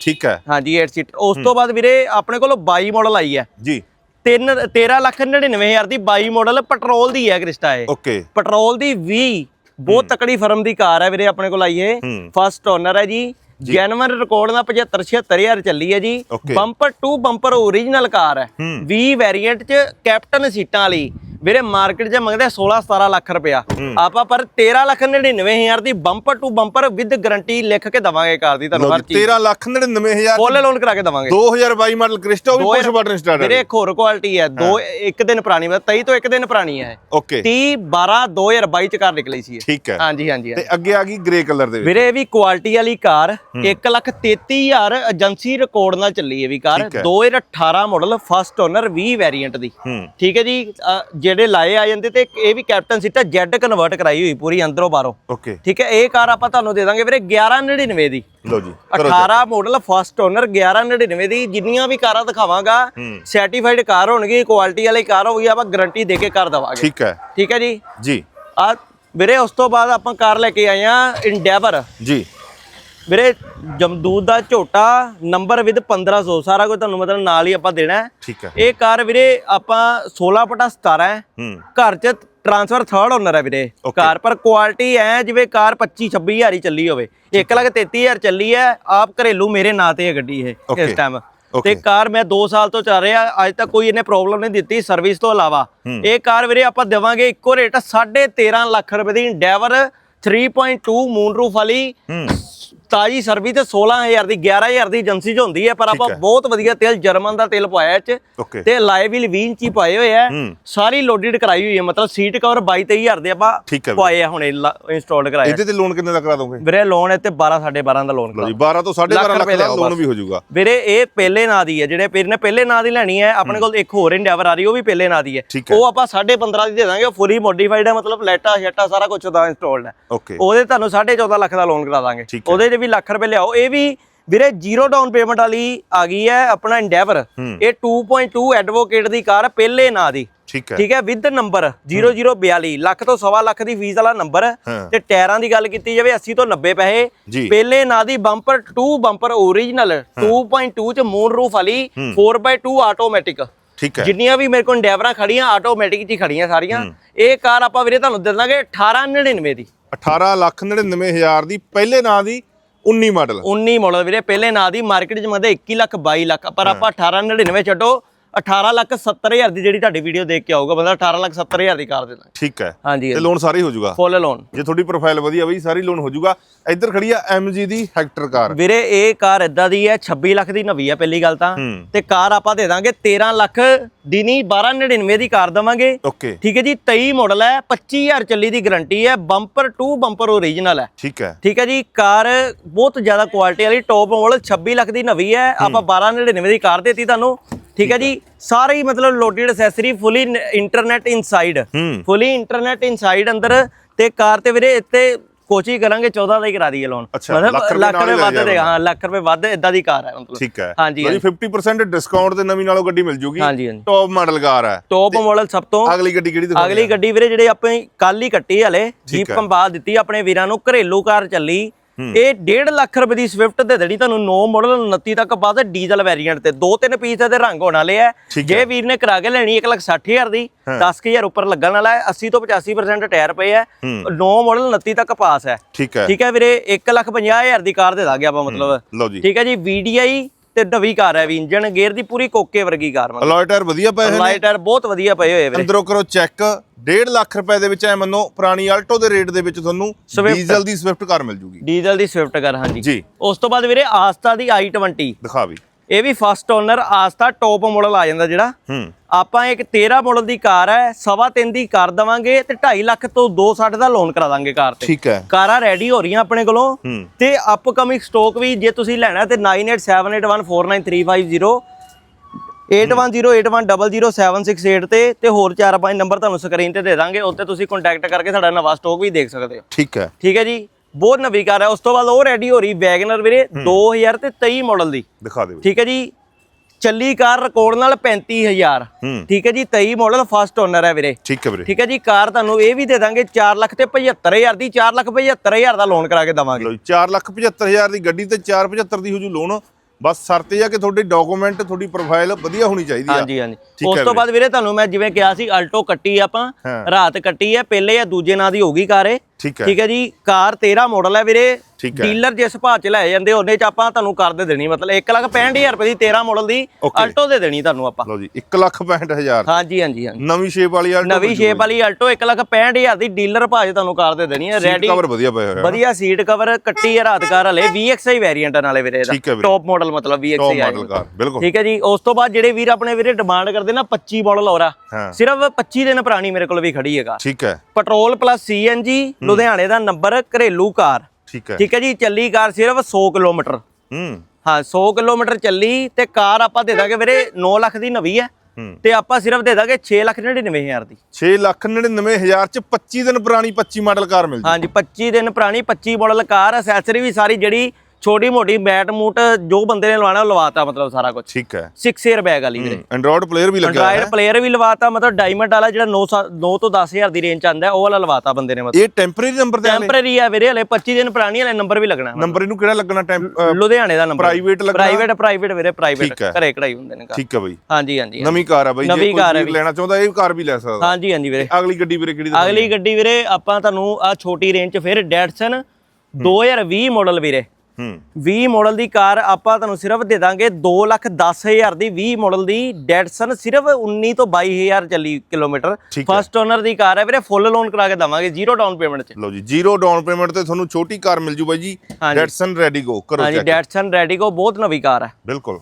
ਠੀਕ ਹੈ। ਹਾਂਜੀ 8 ਸੀਟਰ ਉਸ ਤੋਂ ਬਾਅਦ ਵੀਰੇ ਆਪਣੇ ਕੋਲ 22 ਮਾਡਲ ਆਈ ਹੈ। ਜੀ। 3 13 ਲੱਖ 99000 ਦੀ 22 ਮਾਡਲ ਪੈਟਰੋਲ ਦੀ ਹੈ ਕ੍ਰਿਸਟਾ ਇਹ। ਓਕੇ। ਪੈਟਰੋਲ ਦੀ 20 ਬਹੁਤ ਤਕੜੀ ਫਰਮ ਦੀ ਕਾਰ ਹੈ ਵੀਰੇ ਆਪਣੇ ਕੋਲ ਆਈ ਹੂੰ। ਫਸਟ ਓਨਰ ਹੈ ਜੀ। ਜੈਨੂਅਨ ਰਿਕਾਰਡ ਨਾਲ 75 76000 ਚੱਲੀ ਹੈ ਜੀ. Bumper to bumper original car ਹੈ ਹੂੰ। 20 ਵੇਰੀਐਂਟ ਚ ਕੈਪਟਨ ਸੀਟਾਂ ਵਾਲੀ ਵੀਰੇ ਮਾਰਕੀਟ 'ਚ ਮੰਗਦੇ 16 17 ਲੱਖ ਰੁਪਇਆ। ਆਪਾਂ ਪਰ 13 ਲੱਖ 99 ਹਜ਼ਾਰ ਦੀ bumper to bumper with guarantee ਲਿਖ ਕੇ ਦਵਾਂਗੇ ਕਾਰ ਦੀ ਤੁਹਾਨੂੰ ਹਰ ਜੀ, ਚੀਜ਼। 13 ਲੱਖ 99000 ਫੁੱਲ ਲੋਨ ਕਰਾ ਕੇ ਦਵਾਂਗੇ। 2022 ਮਾਡਲ ਕ੍ਰਿਸਟਾ ਵੀ ਪੁਸ਼ ਬਟਨ ਸਟਾਰਟ ਵੀਰੇ ਇੱਕ ਹੋਰ ਕੁਆਲਿਟੀ ਹੈ ਦੋ ਇੱਕ ਦਿਨ ਪੁਰਾਣੀ ਮਤਲਬ 23 ਤੋਂ ਇੱਕ ਦਿਨ ਪੁਰਾਣੀ ਹੈ। ਓਕੇ। 30 12 2022 ਚ ਕਾਰ ਨਿਕਲੀ ਸੀ। ਠੀਕ ਹੈ। ਹਾਂਜੀ ਹਾਂਜੀ। ਤੇ ਅੱਗੇ ਆ ਗਈ ਗ੍ਰੇ ਕਲਰ ਦੇ ਵਿੱਚ। ਵੀਰੇ ਇਹ ਵੀ ਕੁਆਲਿਟੀ ਵਾਲੀ ਕਾਰ 133000 ਏਜੰਸੀ ਰਿਕਾਰਡ ਨਾਲ ਚੱਲੀ ਇਹ ਵੀ ਕਾਰ। ਠੀਕ ਹੈ। 2018 ਮਾਡਲ ਫਸਟ ਓਨਰ 20 ਵੇਰੀਐਂਟ ਦੀ। ਠੀਕ ਹੈ ਜੀ ਜਿਹੜੇ ਲਾਏ ਆ ਜਾਂਦੇ ਤੇ ਇਹ ਵੀ ਕੈਪਟਨ ਸੀਟ ਜੈਡ ਕਨਵਰਟ ਕਰਾਈ ਹੋਈ ਪੂਰੀ ਅੰਦਰੋਂ ਬਾਹਰੋਂ। ਓਕੇ ਠੀਕ ਹੈ ਇਹ ਕਾਰ ਆਪਾਂ ਤੁਹਾਨੂੰ ਦੇ ਦਾਂਗੇ ਵੀਰੇ 1199 ਦੀ। ਲਓ ਜੀ ਕਰੋ 18 ਮਾਡਲ ਫਸਟ ਓਨਰ 1199 ਦੀ ਜਿੰਨੀਆਂ ਵੀ ਕਾਰਾਂ ਦਿਖਾਵਾਂਗਾ ਸਰਟੀਫਾਈਡ ਕਾਰ ਹੋਣਗੀ ਕੁਆਲਿਟੀ ਵਾਲੀ ਕਾਰ ਹੋਊਗੀ ਆਪਾਂ ਗਾਰੰਟੀ ਦੇ ਕੇ ਕਰ ਦਵਾਂਗੇ। ਠੀਕ ਹੈ। ਠੀਕ ਹੈ ਜੀ? ਜੀ। ਆ ਵੀਰੇ ਉਸ ਤੋਂ ਬਾਅਦ ਆਪਾਂ ਕਾਰ ਲੈ ਕੇ ਆਏ ਆ ਇੰਡੈਵਰ ਜੀ। ਵੀਰੇ ਜਮਦੂਦ ਦਾ ਝੋਟਾ ਨੰਬਰ ਵਿਦ 1500 ਸਾਰਾ ਕੁਝ ਤੁਹਾਨੂੰ ਮਤਲਬ ਨਾਲ ਹੀ ਆਪਾਂ ਦੇਣਾ ਹੈ। ਠੀਕ ਹੈ। ਇਹ ਕਾਰ ਵੀਰੇ ਆਪਾਂ 16 ਪਟਾ 17 ਹੈ। ਹੂੰ। ਘਰ 'ਚ ਟ੍ਰਾਂਸਫਰ ਥਰਡ ਓਨਰ ਹੈ ਵੀਰੇ. ਕਾਰ ਪਰ ਕੁਆਲਿਟੀ ਐ ਜਿਵੇਂ ਕਾਰ 25 26000 ਹੀ ਚੱਲੀ ਹੋਵੇ। 1 ਲੱਖ 33000 ਚੱਲੀ ਹੈ ਆਪ ਘਰੇਲੂ ਮੇਰੇ ਨਾਂ ਤੇ ਹੈ ਗੱਡੀ ਇਹ Okay. ਇਸ ਟਾਈਮ. ਤੇ ਕਾਰ ਮੈਂ 2 ਸਾਲ ਤੋਂ ਚੱਲ ਰਿਹਾ ਅੱਜ ਤੱਕ ਕੋਈ ਇਹਨੇ ਪ੍ਰੋਬਲਮ ਨਹੀਂ ਦਿੱਤੀ ਸਰਵਿਸ ਤੋਂ ਇਲਾਵਾ। ਇਹ ਕਾਰ ਵੀਰੇ ਆਪਾਂ ਦੇਵਾਂਗੇ ਇੱਕੋ ਰੇਟ 13.5 ਲੱਖ ਰੁਪਏ ਦੀ ਡੈਵਰ 3.2 ਮੂਨ ਰੂਫ ਵਾਲੀ। ਹੂੰ। ਤਾਜੀ ਸਰਵਿਸ ਤੇ 16000 ਦੀ 11000 ਦੀ ਏਜੰਸੀ ਚ ਹੁੰਦੀ ਹੈ ਪਰ ਆਪਾਂ। ਬਹੁਤ ਵਧੀਆ ਤੇਲ ਜਰਮਨ ਦਾ ਤੇਲ ਪਾਇਆ ਇਹ ਚ ਤੇ ਲਾਈਵ ਵੀ 20 ਇੰਚੀ ਪਾਏ ਹੋਏ ਆ। ਸਾਰੀ ਲੋਡਡ ਕਰਾਈ ਹੋਈ ਹੈ ਮਤਲਬ ਸੀਟ ਕਵਰ 22 23000 ਦੇ ਆਪਾਂ। ਪਾਏ ਆ ਹੁਣੇ ਇੰਸਟਾਲ ਕਰਾਇਆ ਇਹਦੇ ਤੇ ਲੋਨ ਕਿੰਨੇ ਦਾ ਕਰਾ ਦੋਗੇ ਵੀਰੇ ਲੋਨ ਇੱਥੇ 12 12.5 ਦਾ ਲੋਨ ਕਰਾ ਜੀ 12 ਤੋਂ 12.5 ਲੱਖ ਦਾ ਲੋਨ। ਵੀ ਹੋ ਜਾਊਗਾ ਵੀਰੇ ਇਹ ਪਹਿਲੇ ਨਾਂ ਦੀ ਹੈ ਜਿਹੜੇ ਵੀਰ ਨੇ ਪਹਿਲੇ ਨਾਂ ਦੀ ਲੈਣੀ ਹੈ ਆਪਣੇ ਕੋਲ ਇੱਕ ਹੋਰ ਇੰਡੈਵਰ ਆ ਰਹੀ ਉਹ ਵੀ ਪਹਿਲੇ ਨਾਂ ਦੀ ਹੈ। ਉਹ ਆਪਾਂ 15.5 ਦੀ ਦੇ ਦਾਂਗੇ ਫੁੱਲੀ ਮੋਡੀਫਾਈਡ ਹੈ ਮਤਲਬ ਲੈਟਾ ਸ਼ੈਟਾ ਸਾਰਾ ਕੁਝ ਉਹਦਾ ਇੰਸਟਾਲਡ ਹੈ ਉਹਦੇ ਤੁਹਾਨੂੰ 14.5 ਲੱਖ ਦਾ ਲੋਨ ਕਰਾ ਦਾਂਗੇ। ਉਹਦੇ 'ਚ ਵੀ ਲੱਖ ਰੁਪਏ ਲਿਆਓ। ਇਹ ਵੀ ਵੀਰੇ ਜ਼ੀਰੋ ਡਾਊਨ ਪੇਮੈਂਟ ਵਾਲੀ ਆ ਗਈ ਹੈ ਆਪਣਾ ਇੰਡੈਵਰ ਇਹ 2.2 ਐਡਵੋਕੇਟ ਦੀ ਕਾਰ ਪਹਿਲੇ ਨਾਂ ਦੀ। ਠੀਕ ਹੈ। ਠੀਕ ਹੈ ਵਿਦ ਨੰਬਰ 0042 ਲੱਖ ਤੋਂ ਸਵਾ ਲੱਖ ਦੀ ਫੀਸ ਵਾਲਾ ਨੰਬਰ। ਤੇ ਟਾਇਰਾਂ ਦੀ ਗੱਲ ਕੀਤੀ ਜਾਵੇ 80 ਤੋਂ 90 ਪੈਸੇ। ਪਹਿਲੇ ਨਾਂ ਦੀ ਬੰਪਰ 2 ਬੰਪਰ ਓਰੀਜਨਲ 2.2 ਚ ਮੂਨ ਰੂਫ ਵਾਲੀ 4x2 ਆਟੋਮੈਟਿਕ ਠੀਕ ਹੈ। ਜਿੰਨੀਆਂ ਵੀ ਮੇਰੇ ਕੋਲ ਡੈਵਰਾਂ ਖੜੀਆਂ ਆਟੋਮੈਟਿਕ 'ਚ ਖੜੀਆਂ ਸਾਰੀਆਂ। ਇਹ ਕਾਰ ਆਪਾਂ ਵੀਰੇ ਤੁਹਾਨੂੰ ਦੇ ਦਾਂਗੇ 1899 ਦੀ। 18 ਲੱਖ 99 ਹਜ਼ਾਰ ਦੀ ਪਹਿਲੇ ਨਾਂ ਦੀ 19 ਮਾਡਲ। 19 ਮਾਡਲ ਵੀਰੇ ਪਹਿਲੇ ਨਾਂ ਦੀ ਮਾਰਕੀਟ 'ਚ ਮੰਗਦੇ 21 ਲੱਖ 22 ਲੱਖ ਪਰ ਆਪਾਂ 1899 ਛੱਡੋ 18 ਲੱਖ 70 ਹਜ਼ਾਰ ਦੀ ਜਿਹੜੀ ਤੁਹਾਡੀ ਵੀਡੀਓ ਦੇਖ ਕੇ ਆਊਗਾ ਬੰਦਾ 18 ਲੱਖ 70 ਹਜ਼ਾਰ ਦੀ ਕਾਰ ਦੇ ਦਾਂਗੇ ਠੀਕ ਹੈ। ਹਾਂਜੀ ਤੇ ਲੋਨ ਸਾਰੇ ਹੀ ਜਾਊਗਾ? ਫੁੱਲ ਲੋਨ ਜੇ ਤੁਹਾਡੀ ਪ੍ਰੋਫਾਈਲ ਵਧੀਆ ਬਈ ਸਾਰੀ ਲੋਨ ਹੋ ਜਾਊਗਾ। ਇੱਧਰ ਖੜੀ ਆ MG ਦੀ ਹੈਕਟਰ ਕਾਰ। ਵੀਰੇ ਇਹ ਕਾਰ ਇਦਾਂ ਦੀ ਹੈ 26 ਲੱਖ ਦੀ ਨਵੀਂ ਹੈ ਪਹਿਲੀ ਗੱਲ ਤਾਂ। ਤੇ ਕਾਰ ਆਪਾਂ ਦੇ ਦਾਂਗੇ 13 ਲੱਖ ਦੀ ਨਹੀਂ 1299 ਦੀ ਕਾਰ ਦਵਾਂਗੇ। ਓਕੇ। ਠੀਕ ਹੈ ਜੀ 23 ਮਾਡਲ ਹੈ 25000 ਚੱਲੀ ਦੀ ਗਾਰੰਟੀ ਹੈ ਬੰਪਰ ਟੂ ਬੰਪਰ ਓਰੀਜਨਲ ਹੈ। ਠੀਕ ਹੈ। ਠੀਕ ਹੈ ਜੀ ਕਾਰ ਬਹੁਤ ਜ਼ਿਆਦਾ ਕੁਆਲਿਟੀ ਵਾਲੀ ਟੌਪ ਮਾਡਲ 26 ਲੱਖ ਦੀ ਨਵੀਂ ਹੈ ਆਪਾਂ 1299 ਦੀ ਕਾਰ ਦੇਤੀ ਤੁਹਾਨੂੰ। ਠੀਕ ਹੈ ਜੀ? ਸਾਰੇ ਹੀ ਮਤਲਬ loaded accessory fully internet inside fully internet inside ਅੰਦਰ ਤੇ ਕਾਰ ਤੇ ਵੀਰੇ ਇੱਥੇ ਕੋਚੀ ਕਰਾਂਗੇ 14 ਦਾ ਹੀ ਕਰਾ ਦਈਏ ਲੋਨ ਅੱਛਾ, ਲੱਖ ਰੁਪਏ ਵੱਧ। ਦੇਗਾ ਹਾਂ ਲੱਖ ਰੁਪਏ ਵੱਧ ਇਦਾਂ ਦੀ ਕਾਰ ਹੈ ਮਤਲਬ। ਠੀਕ ਹੈ। ਹਾਂਜੀ, ਜੀ 50% ਡਿਸਕਾਊਂਟ ਤੇ ਨਵੀਂ ਨਾਲੋਂ ਗੱਡੀ ਮਿਲ ਜੂਗੀ। ਹਾਂਜੀ ਹਾਂਜੀ। ਟੌਪ ਮਾਡਲ ਕਾਰ ਹੈ। ਟੌਪ ਮਾਡਲ ਸਭ ਤੋਂ ਅਗਲੀ ਗੱਡੀ ਕਿਹੜੀ ਦਿਖਾਉਂਦੇ ਅਗਲੀ ਗੱਡੀ ਵੀਰੇ ਜਿਹੜੇ ਆਪਾਂ ਕੱਲ ਹੀ ਕੱਟੀ ਹਲੇ ਜੀਪ ਹੈ। ਕੰਬਾਲ ਦਿੱਤੀ ਆਪਣੇ ਵੀਰਾਂ ਨੂੰ ਘਰੇਲੂ ਕਾਰ ਚੱਲੀ। ਇਹ 1.5 ਲੱਖ ਰੁਪਏ ਦੀ ਸਵਿਫਟ ਦੇ ਦੇਣੀ ਤੁਹਾਨੂੰ 9 ਮਾਡਲ 29 ਤੱਕ ਬਾਅਦ ਡੀਜ਼ਲ ਵੈਰੀਐਂਟ ਤੇ। ਦੋ ਤਿੰਨ ਪੀਸ ਇਹਦੇ ਰੰਗ ਹੋਣ ਵਾਲੇ ਆ। ਠੀਕ ਜੇ ਵੀਰ ਨੇ ਕਰਾ ਕੇ ਲੈਣੀ 1 ਲੱਖ 60 ਹਜ਼ਾਰ ਦੀ 10000 ਉੱਪਰ ਲੱਗਣ ਵਾਲਾ ਹੈ। 80 ਤੋਂ 85% ਟਾਇਰ ਪਏ ਆ। 9 ਮਾਡਲ 29 ਤੱਕ ਪਾਸ ਹੈ। ਠੀਕ ਹੈ। ਠੀਕ ਹੈ ਵੀਰੇ 1 ਲੱਖ 50 ਹਜ਼ਾਰ ਦੀ ਕਾਰ ਦੇ ਦਾਂਗੇ ਆਪਾਂ ਮਤਲਬ। ਠੀਕ ਹੈ ਜੀ VDI ਤੇ ਨਵੀਂ ਕਾਰ ਹੈ ਵੀ ਇੰਜਨ ਗੇਅਰ ਦੀ ਪੂਰੀ ਕੋਕੇ ਵਰਗੀ ਕਾਰ ਮਤਲਬ। ਅਲੋਏ ਟਾਇਰ ਵਧੀਆ ਪਏ ਹੋਏ ਨੇ। ਲਾਈਟ ਟਾਇਰ ਬਹੁਤ ਵਧੀਆ ਪਏ ਹੋਏ ਵੀਰੇ। ਅੰਦਰੋਂ ਕਰੋ ਚੈੱਕ 1.5 ਲੱਖ ਰੁਪਏ ਦੇ ਵਿੱਚ ਐ ਮੰਨੋ ਪੁਰਾਣੀ ਆਲਟੋ ਦੇ ਰੇਟ ਦੇ ਵਿੱਚ ਤੁਹਾਨੂੰ। ਡੀਜ਼ਲ ਦੀ ਸਵਿਫਟ ਕਾਰ ਮਿਲ ਜੂਗੀ। ਡੀਜ਼ਲ ਦੀ ਸਵਿਫਟ ਕਾਰ ਹਾਂਜੀ। ਜੀ। ਉਸ ਤੋਂ ਬਾਅਦ ਵੀਰੇ ਆਸਤਾ ਦੀ i20 ਦਿਖਾ ਵੀ। ਇਹ ਵੀ first owner Asta top model ਆ ਜਾਂਦਾ ਜਿਹੜਾ। ਹੂੰ। ਆਪਾਂ ਇੱਕ 13 ਮਾਡਲ ਦੀ ਕਾਰ ਹੈ ਸਵਾ ਤਿੰਨ ਦੀ ਕਾਰ ਦਵਾਂਗੇ ਤੇ 2.5 ਲੱਖ ਤੋਂ 260 ਦਾ ਲੋਨ ਕਰਾ ਦਾਂਗੇ ਕਾਰ ਤੇ। ਠੀਕ ਹੈ। ਕਾਰਾਂ ਰੈਡੀ ਹੋ ਰਹੀਆਂ ਆਪਣੇ ਕੋਲੋਂ ਤੇ ਅਪਕਮਿੰਗ ਸਟਾਕ ਵੀ ਜੇ ਤੁਸੀਂ ਲੈਣਾ ਤੇ 9878149350 8108100768 ਤੇ ਤੇ ਹੋਰ ਚਾਰ ਪੰਜ ਨੰਬਰ ਤੁਹਾਨੂੰ ਸਕਰੀਨ ਤੇ ਦੇ ਦਾਂਗੇ ਉੱਤੇ ਤੁਸੀਂ ਕੰਟੈਕਟ ਕਰਕੇ ਸਾਡਾ ਨਵਾਂ ਸਟਾਕ ਵੀ ਦੇਖ ਸਕਦੇ ਹੋ। ਠੀਕ ਹੈ। ਠੀਕ ਹੈ ਜੀ? ਬਹੁਤ ਨਵੀਂ ਕਾਰ ਹੈ। ਉਸ ਤੋਂ ਬਾਅਦ ਉਹ ਰੈਡੀ ਹੋ ਰਹੀ ਵੈਗਨਰ ਵੀਰੇ 2023 ਮਾਡਲ ਦੀ। ਦਿਖਾ ਦੇ ਠੀਕ ਹੈ ਜੀ? ਚੱਲੀ ਕਾਰ ਰਿਕਾਰਡ ਨਾਲ 35000 ਹੂੰ। ਠੀਕ ਹੈ ਜੀ? 23 ਮਾਡਲ ਫਸਟ ਓਨਰ ਹੈ ਵੀਰੇ। ਠੀਕ ਹੈ ਵੀਰੇ। ਠੀਕ ਹੈ ਜੀ? ਕਾਰ ਤੁਹਾਨੂੰ ਇਹ ਵੀ ਦੇ ਦਾਂਗੇ 4 ਲੱਖ ਤੇ 75000 ਦੀ 4 ਲੱਖ 75000 ਦਾ ਲੋਨ ਕਰਾ ਕੇ ਦਵਾਂਗੇ। ਲਓ 4 ਲੱਖ 75000 ਦੀ ਗੱਡੀ ਤੇ 475 ਦੀ ਹੋ ਜੂ ਲੋਨ ਬਸ ਸ਼ਰਤ ਇਹ ਆ ਕਿ ਤੁਹਾਡੇ ਡਾਕੂਮੈਂਟ ਤੁਹਾਡੀ ਪ੍ਰੋਫਾਈਲ ਵਧੀਆ ਹੋਣੀ ਚਾਹੀਦੀ ਆ। ਹਾਂਜੀ ਹਾਂਜੀ। ਉਸ ਤੋਂ ਬਾਅਦ ਵੀਰੇ ਤੁਹਾਨੂੰ ਮੈਂ ਜਿਵੇਂ ਕਿਹਾ ਸੀ ਆਲਟੋ ਕੱਟੀ ਆਪਾਂ। ਰਾਤ ਕੱਟੀ ਹੈ ਪਹਿਲੇ ਜਾਂ ਦੂਜੇ ਨਾਂ ਦੀ ਹੋਗੀ ਕਾਰ ਇਹ। ਠੀਕ ਹੈ। ਠੀਕ ਹੈ ਜੀ ਕਾਰ 13 ਮਾਡਲ ਹੈ ਵੀਰੇ। ਡੀਲਰ ਜਿਸ ਭਾਅ ਚ ਲੈ ਜਾਂਦੇ ਉਹਨੇ ਚ ਆਪਾਂ ਤੁਹਾਨੂੰ ਕਰ ਦੇ ਦੇਣੀ ਮਤਲਬ 1 ਲੱਖ 65000 ਰੁਪਏ ਦੀ 13 ਮਾਡਲ ਦੀ. ਆਲਟੋ ਦੇ ਦੇਣੀ ਤੁਹਾਨੂੰ ਆਪਾਂ। ਲਓ ਜੀ 1 ਲੱਖ 65000 ਹਾਂਜੀ ਹਾਂਜੀ ਹਾਂਜੀ। ਨਵੀਂ ਸ਼ੇਪ ਵਾਲੀ ਆਲਟੋ ਨਵੀਂ ਸ਼ੇਪ ਵਾਲੀ ਆਲਟੋ 1 ਲੱਖ 65000 ਦੀ ਡੀਲਰ ਭਾਅ ਚ ਤੁਹਾਨੂੰ ਕਾਰ ਦੇ ਦੇਣੀ ਹੈ। ਰੈਡੀ ਕਵਰ ਵਧੀਆ ਪਿਆ ਹੋਇਆ। ਵਧੀਆ ਸੀਟ ਕਵਰ ਕੱਟੀ ਹੈ ਰਾਤ ਕਾਰ ਹਲੇ VXI ਵੇਰੀਐਂਟ ਨਾਲੇ ਵੀਰੇ ਇਹਦਾ। ਟੌਪ ਮਾਡਲ ਮਤਲਬ VXI ਆ ਮਾਡਲ ਕਾਰ ਬਿਲਕੁਲ। ਠੀਕ ਹੈ ਜੀ ਉਸ ਤੋਂ ਬਾਅਦ ਜਿਹੜੇ ਵੀਰ ਆਪਣੇ ਵੀਰੇ ਡਿਮਾਂਡ ਕਰਦੇ ਨਾ 25 ਮਾਡਲ ਹਾਂ। ਸਿਰਫ 25 ਦਿਨ ਪੁਰਾਣੀ ਮੇਰੇ ਕੋਲ ਵੀ ਖੜੀ ਹੈਗਾ ਠੀਕ ਹੈ। ਪੈਟਰੋਲ ਪਲੱਸ ਸੀਐਨਜੀ ਲੁਧਿਆਣੇ ਦਾ ਨੰਬਰ ਘਰੇਲੂ ਕਾਰ। ਠੀਕ ਹੈ। ਠੀਕ ਹੈ ਜੀ ਚੱਲੀ ਕਾਰ ਸਿਰਫ 100 ਕਿਲੋਮੀਟਰ। ਹੂੰ। ਹਾਂ 100 ਕਿਲੋਮੀਟਰ ਚੱਲੀ ਤੇ ਕਾਰ ਆਪਾਂ ਦੇ ਦਾਂਗੇ ਵੀਰੇ 9 ਲੱਖ ਦੀ ਨਵੀਂ ਹੈ। ਤੇ ਆਪਾਂ ਸਿਰਫ ਦੇ ਦਾਂਗੇ 6 ਲੱਖ 99 ਹਜ਼ਾਰ ਦੀ। 6 ਲੱਖ 99000 ਚ 25 ਦਿਨ ਪੁਰਾਣੀ 25 ਮਾਡਲ ਕਾਰ ਮਿਲ ਜੂ ਹਾਂਜੀ 25 ਦਿਨ ਪੁਰਾਣੀ 25 ਮਾਡਲ ਕਾਰ ਐਸੈਸਰੀ ਵੀ ਸਾਰੀ ਜਿਹੜੀ ਛੋਟੀ ਮੋਟੀ ਮੈਟ ਮੂਟ ਜੋ ਬੰਦੇ ਨੇ ਲਵਾਣਾ ਉਹ ਲਵਾਤਾ ਮਤਲਬ ਸਾਰਾ ਕੁਝ ਠੀਕ ਹੈ। 6 에ਅਰ ਬੈਗ ਵਾਲੀ ਵੀਰੇ। ਐਂਡਰੋਇਡ ਪਲੇਅਰ ਵੀ ਲੱਗਿਆ ਹੋਇਆ ਐਂਡਰਾਇਡ ਪਲੇਅਰ ਵੀ ਲਵਾਤਾ ਮਤਲਬ ਡਾਇਮੰਡ ਵਾਲਾ ਜਿਹੜਾ 9 9 ਤੋਂ 10000 ਦੀ ਰੇਂਜ ਚ ਆਂਦਾ ਉਹ ਵਾਲਾ ਲਵਾਤਾ ਬੰਦੇ ਨੇ ਮਤਲਬ। ਇਹ ਟੈਂਪਰੇਰੀ ਨੰਬਰ ਤੇ ਟੈਂਪਰੇਰੀ ਆ ਵੀਰੇ ਹਲੇ 25 ਦਿਨ ਪੁਰਾਣੀ ਹਲੇ ਨੰਬਰ ਵੀ ਲੱਗਣਾ ਨੰਬਰ ਇਹਨੂੰ ਕਿਹੜਾ ਲੱਗਣਾ? ਲੁਧਿਆਣੇ ਦਾ ਨੰਬਰ ਪ੍ਰਾਈਵੇਟ ਲੱਗਣਾ? ਪ੍ਰਾਈਵੇਟ ਪ੍ਰਾਈਵੇਟ ਵੀਰੇ ਪ੍ਰਾਈਵੇਟ ਹੈ। ਘਰੇ ਕਢਾਈ ਹੁੰਦੇ ਨੇ ਠੀਕ ਹੈ ਬਈ। ਹਾਂਜੀ ਹਾਂਜੀ ਨਵੀਂ ਕਾਰ ਆ ਬਈ ਜੇ ਕੋਈ ਹੈ ਲੈਣਾ ਚਾਹੁੰਦਾ ਇਹ ਕਾਰ ਵੀ ਲੈ ਸਕਦਾ। ਹਾਂਜੀ ਹਾਂਜੀ ਵੀਰੇ। ਅਗਲੀ ਗੱਡੀ ਵੀਰੇ ਕਿਹੜੀ? ਅਗਲੀ ਗੱਡੀ ਵੀਰੇ ਆਪਾਂ ਤੁਹਾਨੂੰ ਆ ਛੋਟੀ ਰੇਂਜ ਚ ਫਿਰ ਡੈਟਸਨ 2020 ਮਾਡਲ ਵੀਰੇ। ਹੂੰ 20 ਮਾਡਲ ਦੀ ਕਾਰ ਆਪਾਂ ਤੁਹਾਨੂੰ ਸਿਰਫ ਦੇ ਦਾਂਗੇ 2 ਲੱਖ 10000 ਦੀ। 20 ਮਾਡਲ ਦੀ ਡੈਟਸਨ ਸਿਰਫ 19 ਤੋਂ 22000 ਚੱਲੀ ਕਿਲੋਮੀਟਰ। ਫਸਟ ਓਨਰ ਦੀ ਕਾਰ ਹੈ ਵੀਰੇ ਫੁੱਲ ਲੋਨ ਕਰਾ ਕੇ ਦਵਾਂਗੇ ਜ਼ੀਰੋ ਡਾਊਨ ਪੇਮੈਂਟ ਚ। ਲਓ ਜੀ ਜ਼ੀਰੋ ਡਾਊਨ ਪੇਮੈਂਟ ਤੇ ਤੁਹਾਨੂੰ ਛੋਟੀ ਕਾਰ ਮਿਲ ਜੂ ਬਾਈ ਜੀ। ਹਾਂਜੀ। ਡੈਟਸਨ ਰੈਡੀਗੋ ਕਰੋ ਹਾਂਜੀ ਚੈੱਕ ਡੈਟਸਨ ਰੈਡੀਗੋ ਬਹੁਤ ਨਵੀਂ ਕਾਰ ਹੈ। ਬਿਲਕੁਲ।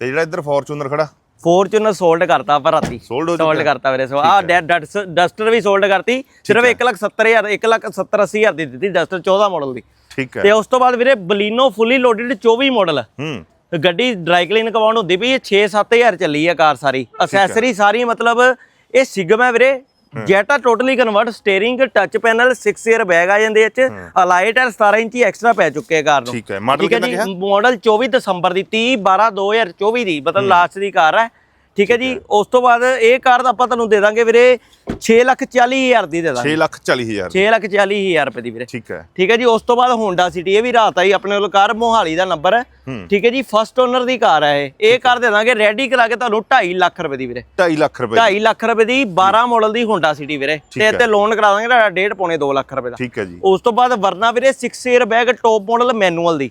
ਤੇ ਜਿਹੜਾ ਇੱਧਰ ਫੋਰਚੂਨਰ ਖੜਾ। ਫੋਰਚੂਨਰ ਸੋਲਡ ਕਰਤਾ ਆਪਾਂ ਰਾਤੀ। ਸੋਲਡ? ਕਰਤਾ ਵੀਰੇ ਸੋ ਆ ਡਸਟਰ ਵੀ ਸੋਲਡ ਕਰਤੀ। ਸਿਰਫ 170000 1 ਲੱਖ 70 80000 ਦੀ ਦਿੱਤੀ ਡਸਟਰ 14 ਮਾਡਲ ਦੀ। ਠੀਕ ਹੈ। ਤੇ ਉਸ ਤੋਂ ਬਾਅਦ ਵੀਰੇ ਬਲੀਨੋ ਫੁੱਲੀ ਲੋਡਡ 24 ਮਾਡਲ। ਹੂੰ। ਗੱਡੀ ਡਰਾਈ ਕਲੀਨ ਕਰਵਾਉਣ ਹੁੰਦੀ ਵੀ ਇਹ 6-7000 ਚੱਲੀ ਆ ਕਾਰ ਸਾਰੀ। ਅਸੈਸਰੀ ਸਾਰੀ ਮਤਲਬ ਇਹ ਸਿਗਮ ਹੈ ਵੀਰੇ। Jetta totally convert steering touch panel 6 air bag ਆ ਜਾਂਦੇ ਇਹ ਚ। ਅਲਾਈਟ ਹੈ 17 ਇੰਚੀ ਐਕਸਟਰਾ ਪੈ ਚੁੱਕੇ ਆ ਕਾਰ ਨੂੰ। ਠੀਕ ਹੈ। ਕਿੰਨਾ ਕਿਹਾ ਮਾਡਲ 24 ਦਸੰਬਰ ਦੀ 30 12 2024 ਦੀ ਮਤਲਬ ਲਾਸਟ ਦੀ ਕਾਰ ਹੈ। ਠੀਕ ਹੈ ਜੀ? ਉਸ ਤੋਂ ਬਾਅਦ ਇਹ ਕਾਰ ਆਪਾਂ ਤੁਹਾਨੂੰ ਦੇ ਦਾਂਗੇ ਵੀਰੇ 6 ਲੱਖ 40 ਹਜ਼ਾਰ ਦੀ ਦੇ ਦਾਂਗੇ। 6 ਲੱਖ 40 ਹਜ਼ਾਰ 6 ਲੱਖ 40 ਹਜ਼ਾਰ ਰੁਪਏ ਦੀ ਵੀਰੇ। ਠੀਕ ਹੈ। ਠੀਕ ਹੈ ਜੀ ਉਸ ਤੋਂ ਬਾਅਦ ਹੋਂਡਾ ਸਿਟੀ ਇਹ ਵੀ ਰਾਤ ਆਈ ਆਪਣੇ ਕੋਲ ਕਾਰ ਮੋਹਾਲੀ ਦਾ ਨੰਬਰ ਹੂੰ। ਠੀਕ ਹੈ ਜੀ ਫਸਟ ਓਨਰ ਦੀ ਕਾਰ ਹੈ ਇਹ। ਇਹ ਕਾਰ ਦੇ ਦਾਂਗੇ ਰੈਡੀ ਕਰਾ ਕੇ ਤੁਹਾਨੂੰ 2.5 ਲੱਖ ਰੁਪਏ ਦੀ ਵੀਰੇ। 2.5 ਲੱਖ ਰੁਪਏ 2.5 ਲੱਖ ਰੁਪਏ ਦੀ 12 ਮਾਡਲ ਦੀ ਹੋਂਡਾ ਸਿਟੀ ਵੀਰੇ। ਤੇ। ਇੱਥੇ ਲੋਨ ਕਰਾ ਦਾਂਗੇ ਤੁਹਾਡਾ 1.5 ਪੌਣੇ 2 ਲੱਖ ਰੁਪਏ ਦਾ। ਠੀਕ ਹੈ ਜੀ। ਉਸ ਤੋਂ ਬਾਅਦ ਵਰਨਾ ਵੀਰੇ 6 air bag top model manual ਦੀ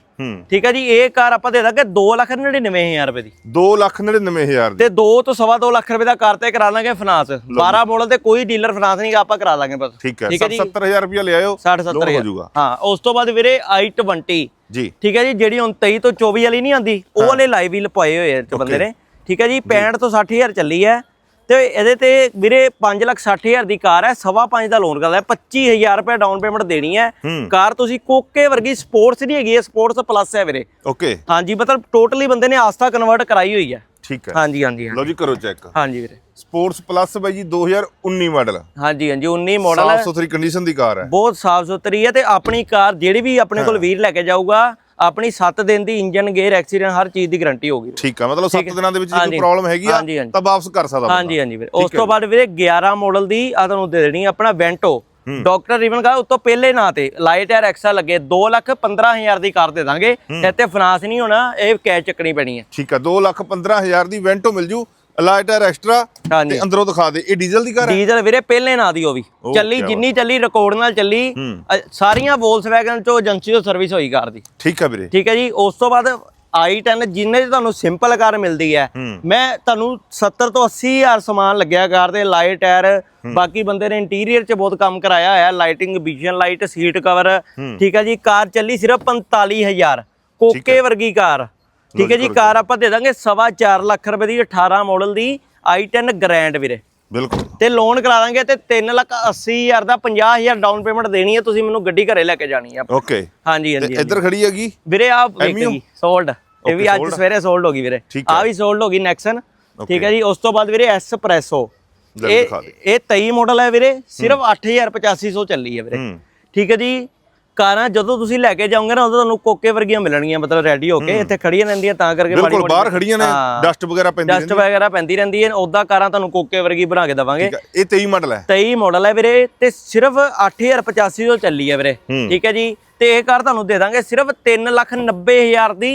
ਠੀਕ ਹੈ ਜੀ ਇਹ ਕਾਰ ਆਪਾਂ ਦੇ ਦਾਂਗੇ 2 ਲੱਖ 99 ਹਜ਼ਾਰ ਰੁਪਏ ਦੀ। 2 ਲੱਖ 99 ਹਜ਼ਾਰ ਦੀ। ਤੇ 2 ਤੋਂ ਸਵਾ 2 ਲੱਖ ਰੁਪਏ ਦਾ ਕਾਰ ਤੇ ਕਰਾ ਦਾਂਗੇ ਫਾਈਨਾਂਸ 12 ਮਾਡਲ ਤੇ ਕੋਈ ਡੀਲਰ ਫਾਈਨਾਂਸ ਨਹੀਂ ਆਪਾਂ ਕਰਾ ਦਾਂਗੇ ਬਸ। ਠੀਕ ਹੈ ਠੀਕ ਹੈ ਜੀ। 70000 ਰੁਪਏ ਲੈ ਆਇਓ 60 loan 70 ਹੋ ਜਾਊਗਾ। ਹਾਂ ਉਸ ਤੋਂ ਬਾਅਦ ਵੀਰੇ i20 ਜੀ। ਠੀਕ ਹੈ ਜੀ ਜਿਹੜੀ ਹੁਣ 23 ਤੋਂ 24 ਵਾਲੀ ਨਹੀਂ ਆਂਦੀ ਉਹ ਵਾਲੇ ਲਾਈਵ ਵੀਲ ਪਾਏ ਹੋਏ ਆ ਬੰਦੇ ਨੇ। ਠੀਕ ਹੈ ਜੀ 65 ਤੋਂ 60000 ਚੱਲੀ ਹੈ। ਤੇ ਇਹਦੇ ਤੇ ਵੀਰੇ 5 ਲੱਖ 60000 ਦੀ ਕਾਰ ਹੈ ਸਵਾ ਦਾ ਲੋਨ ਕਰਦਾ ਹੈ 25000 ਰੁਪਏ ਡਾਊਨ ਪੇਮੈਂਟ ਦੇਣੀ ਹੈ। ਹੂੰ। ਕਾਰ ਤੁਸੀਂ ਕੋਕੇ ਵਰਗੀ ਸਪੋਰਟਸ ਨਹੀਂ ਹੈਗੀ ਇਹ ਸਪੋਰਟਸ ਪਲੱਸ ਹੈ ਵੀਰੇ। ਓਕੇ ਹਾਂਜੀ ਮਤਲਬ ਟੋਟਲੀ ਬੰਦੇ ਨੇ ਆਸਤਾ ਕਨਵਰਟ ਕਰਾਈ ਹੋਈ ਹੈ। ਠੀਕ ਹੈ। ਹਾਂਜੀ ਹਾਂਜੀ ਹਾਂਜੀ। ਲਓ ਜੀ ਕਰੋ ਚੈੱਕ ਹਾਂਜੀ ਵੀਰੇ। ਸਪੋਰਟਸ ਪਲੱਸ ਬਾਈ ਜੀ 2019 ਮਾਡਲ ਹਾਂਜੀ ਹਾਂਜੀ 19 ਮਾਡਲ ਹੈ। ਸਾਫ਼ ਸੁਥਰੀ ਕੰਡੀਸ਼ਨ ਦੀ ਕਾਰ ਹੈ। ਬਹੁਤ ਸਾਫ਼ ਸੁਥਰੀ ਹੈ ਤੇ ਆਪਣੀ ਕਾਰ ਜਿਹੜੀ ਵੀ ਆਪਣੇ ਕੋਲ ਵੀਰ ਲੈ ਕੇ ਜਾਊਗਾ ਆਪਣੀ 7 ਦਿਨ ਦੀ ਇੰਜਨ ਗੇਅਰ ਐਕਸੀਡੈਂਟ ਹਰ ਚੀਜ਼ ਦੀ ਗਾਰੰਟੀ ਹੋਗੀ ਠੀਕ ਹੈ ਮਤਲਬ 7 ਦਿਨਾਂ ਦੇ ਵਿੱਚ ਜੇ ਕੋਈ ਹਾਂਜੀ। ਪ੍ਰੋਬਲਮ ਹੈਗੀ ਆ ਹਾਂਜੀ, ਹਾਂਜੀ। ਤਾਂ ਵਾਪਸ ਕਰ ਸਕਦਾ ਬੰਦਾ। ਹਾਂਜੀ ਹਾਂਜੀ ਵੀਰੇ। ਉਸ ਤੋਂ ਬਾਅਦ ਵੀਰੇ 11 ਮਾਡਲ ਦੀ ਆ ਤੁਹਾਨੂੰ ਦੇ ਦੇਣੀ ਆ ਆਪਣਾ ਵੈਂਟੋ ਡਾਕਟਰ ਰਿਵਨ ਕਾ ਉਤੋਂ ਪਹਿਲੇ ਨਾਂ ਤੇ ਲਾਈਟ 에ਅਰ ਐਕਸਾ ਲੱਗੇ 2 ਲੱਖ 15000 ਦੀ ਕਾਰ ਦੇ ਦਾਂਗੇ। ਇੱਥੇ ਫਾਈਨਾਂਸ ਨਹੀਂ ਹੋਣਾ ਇਹ ਕੈਸ਼ ਚੱਕਣੀ ਪੈਣੀ ਹੈ। ਠੀਕ ਹੈ 2 ਲੱਖ 15000 ਦੀ ਵੈਂਟੋ ਮਿਲ ਜੂ ਅਲਾਈਟਰ ਐਕਸਟਰਾ ਤੇ ਅੰਦਰੋਂ ਦਿਖਾ ਦੇ ਇਹ ਡੀਜ਼ਲ ਦੀ ਕਾਰ ਹੈ? ਡੀਜ਼ਲ ਵੀਰੇ ਪਹਿਲੇ ਨਾਂ ਦੀ ਉਹ ਵੀ। ਚੱਲੀ ਜਿੰਨੀ ਚੱਲੀ ਰਿਕਾਰਡ ਨਾਲ ਚੱਲੀ ਸਾਰੀਆਂ ਵੋਲਸਵੈਗਨ ਚੋਂ ਏਜੰਸੀ ਤੋਂ ਸਰਵਿਸ ਹੋਈ ਕਾਰ ਦੀ। ਠੀਕ ਹੈ ਵੀਰੇ। ਠੀਕ ਹੈ ਜੀ ਉਸ ਤੋਂ ਬਾਅਦ i10 ਜਿੰਨੇ 'ਚ ਤੁਹਾਨੂੰ ਸਿੰਪਲ ਕਾਰ ਮਿਲਦੀ ਹੈ ਮੈਂ ਤੁਹਾਨੂੰ 70 ਤੋਂ 80 ਹਜ਼ਾਰ ਸਮਾਨ ਲੱਗਿਆ ਕਾਰ ਦੇ ਲਾਈਟ ਟਾਇਰ ਬਾਕੀ ਬੰਦੇ ਨੇ ਇੰਟੀਰੀਅਰ 'ਚ ਬਹੁਤ ਕੰਮ ਕਰਾਇਆ ਹੋਇਆ lighting vision light seat cover ਠੀਕ ਹੈ ਜੀ ਕਾਰ ਚੱਲੀ ਸਿਰਫ 45000 ਕੋਕੇ ਵਰਗੀ ਕਾਰ ਠੀਕ ਹੈ ਜੀ ਕਾਰ ਆਪਾਂ ਦੇ ਦਾਂਗੇ ਸਵਾ ਚਾਰ ਲੱਖ ਰੁਪਏ ਦੀ 18 ਮਾਡਲ ਦੀ i10 ਗ੍ਰੈਂਡ ਵੀਰੇ। ਬਿਲਕੁਲ। ਤੇ ਲੋਨ ਕਰਾ ਦਾਂਗੇ ਤੇ 3 ਲੱਖ 80 ਹਜ਼ਾਰ ਦਾ 50000 ਡਾਊਨ ਪੇਮੈਂਟ ਦੇਣੀ ਹੈ ਤੁਸੀਂ ਮੈਨੂੰ ਗੱਡੀ ਘਰੇ ਲੈ ਕੇ ਜਾਣੀ ਹੈ। ਓਕੇ ਹਾਂਜੀ ਹਾਂਜੀ। ਇੱਧਰ ਖੜੀ ਹੈਗੀ? ਵੀਰੇ ਆ ਵੇਖੀ ਸੋਲਡ ਇਹ ਵੀ ਅੱਜ? ਸਵੇਰੇ ਸੋਲਡ ਹੋ ਗਈ ਵੀਰੇ। ਆ ਵੀ ਸੋਲਡ ਹੋ ਗਈ ਨੈਕਸਨ ਠੀਕ ਹੈ ਜੀ ਉਸ ਤੋਂ ਬਾਅਦ ਵੀਰੇ ਐਸਪ੍ਰੈਸੋ ਇਹ। ਇਹ 23 ਮਾਡਲ ਹੈ ਵੀਰੇ ਸਿਰਫ 8850 ਚੱਲੀ ਹੈ ਵੀਰੇ। ਠੀਕ ਹੈ ਜੀ ਕਾਰਾਂ ਜਦੋਂ ਤੁਸੀਂ ਲੈ ਕੇ ਜਾਓਗੇ ਨਾ ਉਦੋਂ ਤੁਹਾਨੂੰ ਕੋਕੇ ਵਰਗੀਆਂ ਮਿਲਣਗੀਆਂ ਮਤਲਬ ਰੈਡੀ ਹੋ ਕੇ ਇੱਥੇ ਖੜੀਆਂ ਰਹਿੰਦੀਆਂ ਤਾਂ ਕਰਕੇ ਬਿਲਕੁਲ ਬਾਹਰ ਖੜੀਆਂ ਨੇ। ਡਸਟ ਵਗੈਰਾ ਪੈਂਦੀ ਡਸਟ ਵਗੈਰਾ ਪੈਂਦੀ ਰਹਿੰਦੀ ਹੈ ਉਦਾਂ ਕਾਰਾਂ ਤੁਹਾਨੂੰ ਕੋਕੇ ਵਰਗੀ ਬਣਾ ਕੇ ਦਵਾਂਗੇ। ਇਹ 23 ਮਾਡਲ ਹੈ। 23 ਮਾਡਲ ਹੈ ਵੀਰੇ ਤੇ ਸਿਰਫ 8085 ਤੋਂ ਚੱਲੀ ਹੈ ਵੀਰੇ। ਠੀਕ ਹੈ ਜੀ ਤੇ ਇਹ ਕਾਰ ਤੁਹਾਨੂੰ ਦੇ ਦਾਂਗੇ ਸਿਰਫ 390000 ਦੀ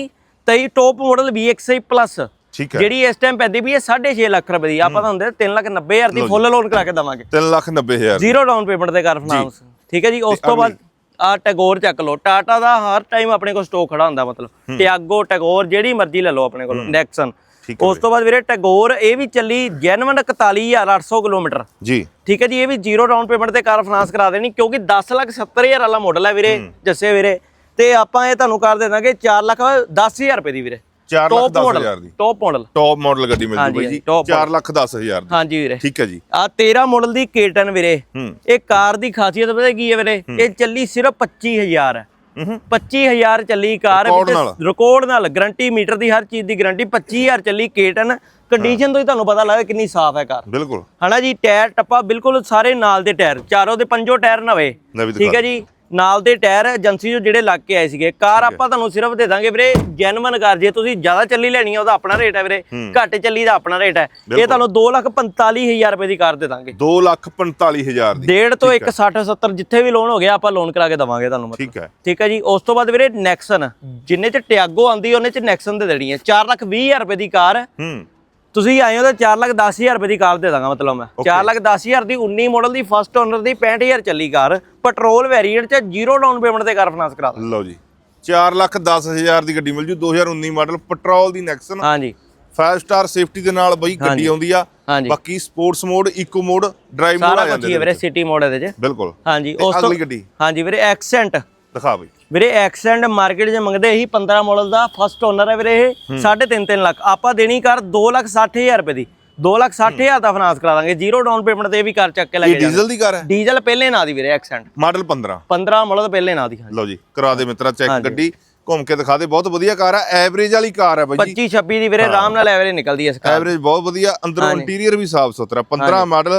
23 ਟੌਪ ਮਾਡਲ VXI ਪਲੱਸ ਜਿਹੜੀ ਇਸ ਟਾਈਮ ਪੈਂਦੀ ਵੀ ਹੈ 6.5 ਲੱਖ ਰੁਪਏ ਦੀ। ਆਪਾਂ ਤੁਹਾਨੂੰ ਦੇ 390000 ਦੀ ਫੁੱਲ ਲੋਨ ਕਰਾ ਕੇ ਦਵਾਂਗੇ। 3 ਲੱਖ 90000 ਜ਼ੀਰੋ ਡਾਊਨ ਪੇਮੈਂਟ ਤੇ ਕਰ ਫਾਈਨਾਂਸ ਠੀਕ ਹੈ ਜੀ ਉਸ ਤੋਂ ਬਾਅਦ ਆ ਟੈਗੋਰ ਚੱਕ ਲਓ। ਟਾਟਾ ਦਾ ਹਰ ਟਾਈਮ ਆਪਣੇ ਕੋਲ ਸਟਾਕ ਖੜਾ ਹੁੰਦਾ ਮਤਲਬ। ਟਿਆਗੋ ਟੈਗੋਰ ਜਿਹੜੀ ਮਰਜ਼ੀ ਲੈ ਲਓ ਆਪਣੇ ਕੋਲ ਨੈਕਸਨ ਉਸ ਤੋਂ ਬਾਅਦ ਵੀਰੇ ਟੈਗੋਰ ਇਹ ਵੀ ਚੱਲੀ ਜੈਨੂਨ 41800 ਕਿਲੋਮੀਟਰ। ਜੀ। ਠੀਕ ਹੈ ਜੀ ਇਹ ਵੀ ਜ਼ੀਰੋ ਡਾਊਨ ਪੇਮੈਂਟ ਤੇ ਕਾਰ ਫਾਈਨਾਂਸ ਕਰਾ ਦੇਣੀ ਕਿਉਂਕਿ 10 ਲੱਖ 70 ਹਜ਼ਾਰ ਵਾਲਾ ਮਾਡਲ ਹੈ ਵੀਰੇ ਜੱਸੇ ਵੀਰੇ। ਤੇ ਆਪਾਂ ਇਹ ਤੁਹਾਨੂੰ ਕਰ ਦੇ ਦਾਂਗੇ 4 ਲੱਖ 10000 ਰੁਪਏ ਦੀ ਵੀਰੇ। 4 ਲੱਖ ਟੌਪ 10 ਮਾਡਲ ਹਜ਼ਾਰ ਦੀ। ਟੌਪ ਮਾਡਲ ਟੌਪ ਮਾਡਲ ਗੱਡੀ ਮਿਲ ਜੂ ਹਾਂਜੀ, ਬਾਈ ਜੀ। top 4 ਲੱਖ 10 ਹਜ਼ਾਰ ਦੀ। ਹਾਂਜੀ ਵੀਰੇ। ਠੀਕ ਹੈ ਜੀ। ਆ 13 ਮਾਡਲ ਦੀ ਕੇਟਨ ਵੀਰੇ। ਹੂੰ। ਇਹ ਕਾਰ ਦੀ ਖਾਸੀਅਤ ਪਤਾ ਕੀ ਹੈ ਵੀਰੇ? ਇਹ ਚੱਲੀ ਸਿਰਫ 25000 ਹੈ ਹੂੰ। 25000 ਚੱਲੀ ਕਾਰ ਰਿਕਾਰਡ ਵਿੱਚ। ਨਾਲ। ਰਿਕਾਰਡ ਨਾਲ। ਗਾਰੰਟੀ ਮੀਟਰ ਦੀ ਹਰ ਚੀਜ਼ ਦੀ ਗਾਰੰਟੀ 25000 ਚੱਲੀ ਕੇਟਨ ਕੰਡੀਸ਼ਨ ਤੋਂ ਹੀ ਤੁਹਾਨੂੰ ਪਤਾ ਲੱਗਦਾ ਕਿੰਨੀ ਸਾਫ਼ ਹੈ ਕਾਰ। ਬਿਲਕੁਲ। ਹਨਾ ਜੀ? ਟਾਇਰ ਟੱਪਾ ਬਿਲਕੁਲ ਸਾਰੇ ਨਾਲ ਦੇ ਟਾਇਰ ਚਾਰੋਂ ਦੇ ਪੰਜੋ ਟਾਇਰ ਨਵੀਂ। ਠੀਕ ਹੈ ਜੀ? ਨਾਲ ਦੇ ਟਾਇਰ ਏਜੰਸੀ ਜੋ ਜਿਹੜੇ ਲੱਗ ਕੇ ਆਏ ਸੀਗੇ। ਕਾਰ ਆਪਾਂ ਤੁਹਾਨੂੰ ਸਿਰਫ ਦੇ ਦਾਂਗੇ ਵੀਰੇ ਜੈਨੂਨ ਕਾਰ। ਜੇ ਤੁਸੀਂ ਜ਼ਿਆਦਾ ਚੱਲੀ ਲੈਣੀ ਆ ਉਹਦਾ ਆਪਣਾ ਰੇਟ ਹੈ ਵੀਰੇ। ਘੱਟ ਚੱਲੀ ਦਾ ਆਪਣਾ ਰੇਟ ਹੈ। ਇਹ ਤੁਹਾਨੂੰ 245000 ਰੁਪਏ ਦੀ ਕਾਰ ਦੇ ਦਾਂਗੇ। 2 ਲੱਖ 45 ਹਜ਼ਾਰ ਦੀ। ਡੇਢ ਤੋਂ 1 60 70 ਜਿੱਥੇ ਵੀ ਲੋਨ ਹੋ ਗਿਆ ਆਪਾਂ ਲੋਨ ਕਰਾ ਕੇ ਦਵਾਂਗੇ ਤੁਹਾਨੂੰ ਠੀਕ ਹੈ। ਠੀਕ ਹੈ ਜੀ। ਉਸ ਤੋਂ ਬਾਅਦ ਵੀਰੇ ਨੈਕਸਨ ਜਿੰਨੇ ਚ ਟਿਆਗੋ ਆਂਦੀ ਉਹਨੇ ਚ ਨੈਕਸਨ ਦੇ ਦੇਣੀ ਹੈ। 4 ਲੱਖ 20000 ਰੁਪਏ ਦੀ ਕਾਰ ਹੂੰ। ਤੁਸੀਂ ਆਏ ਹੋ ਤਾਂ 4 ਲੱਖ 10000 ਰੁਪਏ ਦੀ ਕਾਰ ਦੇ ਦਾਂਗਾ ਮਤਲਬ ਮੈਂ। 4 ਲੱਖ 10000 ਦੀ 19 ਮਾਡਲ ਦੀ ਫਸਟ ਓਨਰ ਦੀ 65000 ਚੱਲੀ ਕਾਰ। ਪੈਟਰੋਲ ਵੇਰੀਐਂਟ ਚ ਜ਼ੀਰੋ ਡਾਊਨ ਪੇਮੈਂਟ ਤੇ ਕਾਰ ਫਾਈਨਾਂਸ ਕਰਾ ਦਾਂ ਲਓ ਜੀ। 4 ਲੱਖ 10 ਹਜ਼ਾਰ ਦੀ ਗੱਡੀ ਮਿਲ ਜੂ 2019 ਮਾਡਲ ਪੈਟਰੋਲ ਦੀ ਨੈਕਸਨ ਹਾਂਜੀ। 5 ਸਟਾਰ ਸੇਫਟੀ ਦੇ ਨਾਲ ਬਈ ਗੱਡੀ ਆਉਂਦੀ ਆ। ਬਾਕੀ sports mode eco mode drive mode ਸਾਰਾ ਆ ਕੁਝ ਜਾਂਦੇ ਹੀ ਹੈ ਵੀਰੇ ਸਿਟੀ ਮੋਡ ਇਹਦੇ ਚ। ਬਿਲਕੁਲ। ਹਾਂਜੀ ਉਸ ਤੋਂ ਅਗਲੀ ਗੱਡੀ। ਹਾਂਜੀ ਵੀਰੇ ਐਕਸੈਂਟ ਦਿਖਾ ਬਈ। ਵੀਰੇ ਐਕਸੈਂਟ ਮਾਰਕੀਟ 'ਚ ਮੰਗਦੇ ਇਹੀ 15 ਮਾਡਲ ਦਾ ਫਸਟ ਓਨਰ ਹੈ ਵੀਰੇ ਇਹ 3.5 3 ਲੱਖ। ਆਪਾਂ ਦੇਣੀ ਕਰ 260000 ਰੁਪਏ ਦੀ। 260000 ਦਾ ਫਾਈਨਾਂਸ ਕਰਾ ਦਾਂਗੇ। ਜ਼ੀਰੋ ਡਾਊਨ ਪੇਮੈਂਟ ਤੇ ਵੀ ਕਰ ਚੱਕ ਕੇ ਲੈ ਕੇ ਡੀਜ਼ਲ ਦੀ ਕਾਰ ਹੈ? ਡੀਜ਼ਲ ਪਹਿਲੇ ਨਾ ਦੀ ਵੀਰੇ ਐਕਸੈਂਟ ਮਾਡਲ 15 15 ਮਾਡਲ ਪਹਿਲੇ ਨਾ ਦੀ ਲਓ ਜੀ ਕਰਾ ਦੇ ਮਿੱਤਰਾ ਚੈੱਕ ਗੱਡੀ। ਘੁੰਮ ਕੇ ਦਿਖਾ ਦੇ ਬਹੁਤ ਵਧੀਆ ਕਾਰ ਆ ਐਵਰੇਜ ਵਾਲੀ ਕਾਰ ਹੈ ਬਾਈ ਜੀ। 25 26 ਦੀ ਵੀਰੇ ਆਰਾਮ ਨਾਲ ਐਵਰੇਜ ਨਿਕਲਦੀ ਹੈ ਇਸ ਕਾਰ ਐਵਰੇਜ ਬਹੁਤ ਵਧੀਆ ਅੰਦਰੋਂ ਇੰਟੀਰੀਅਰ ਵੀ ਸਾਫ਼ ਸੁਥਰਾ 15 ਮਾਡਲ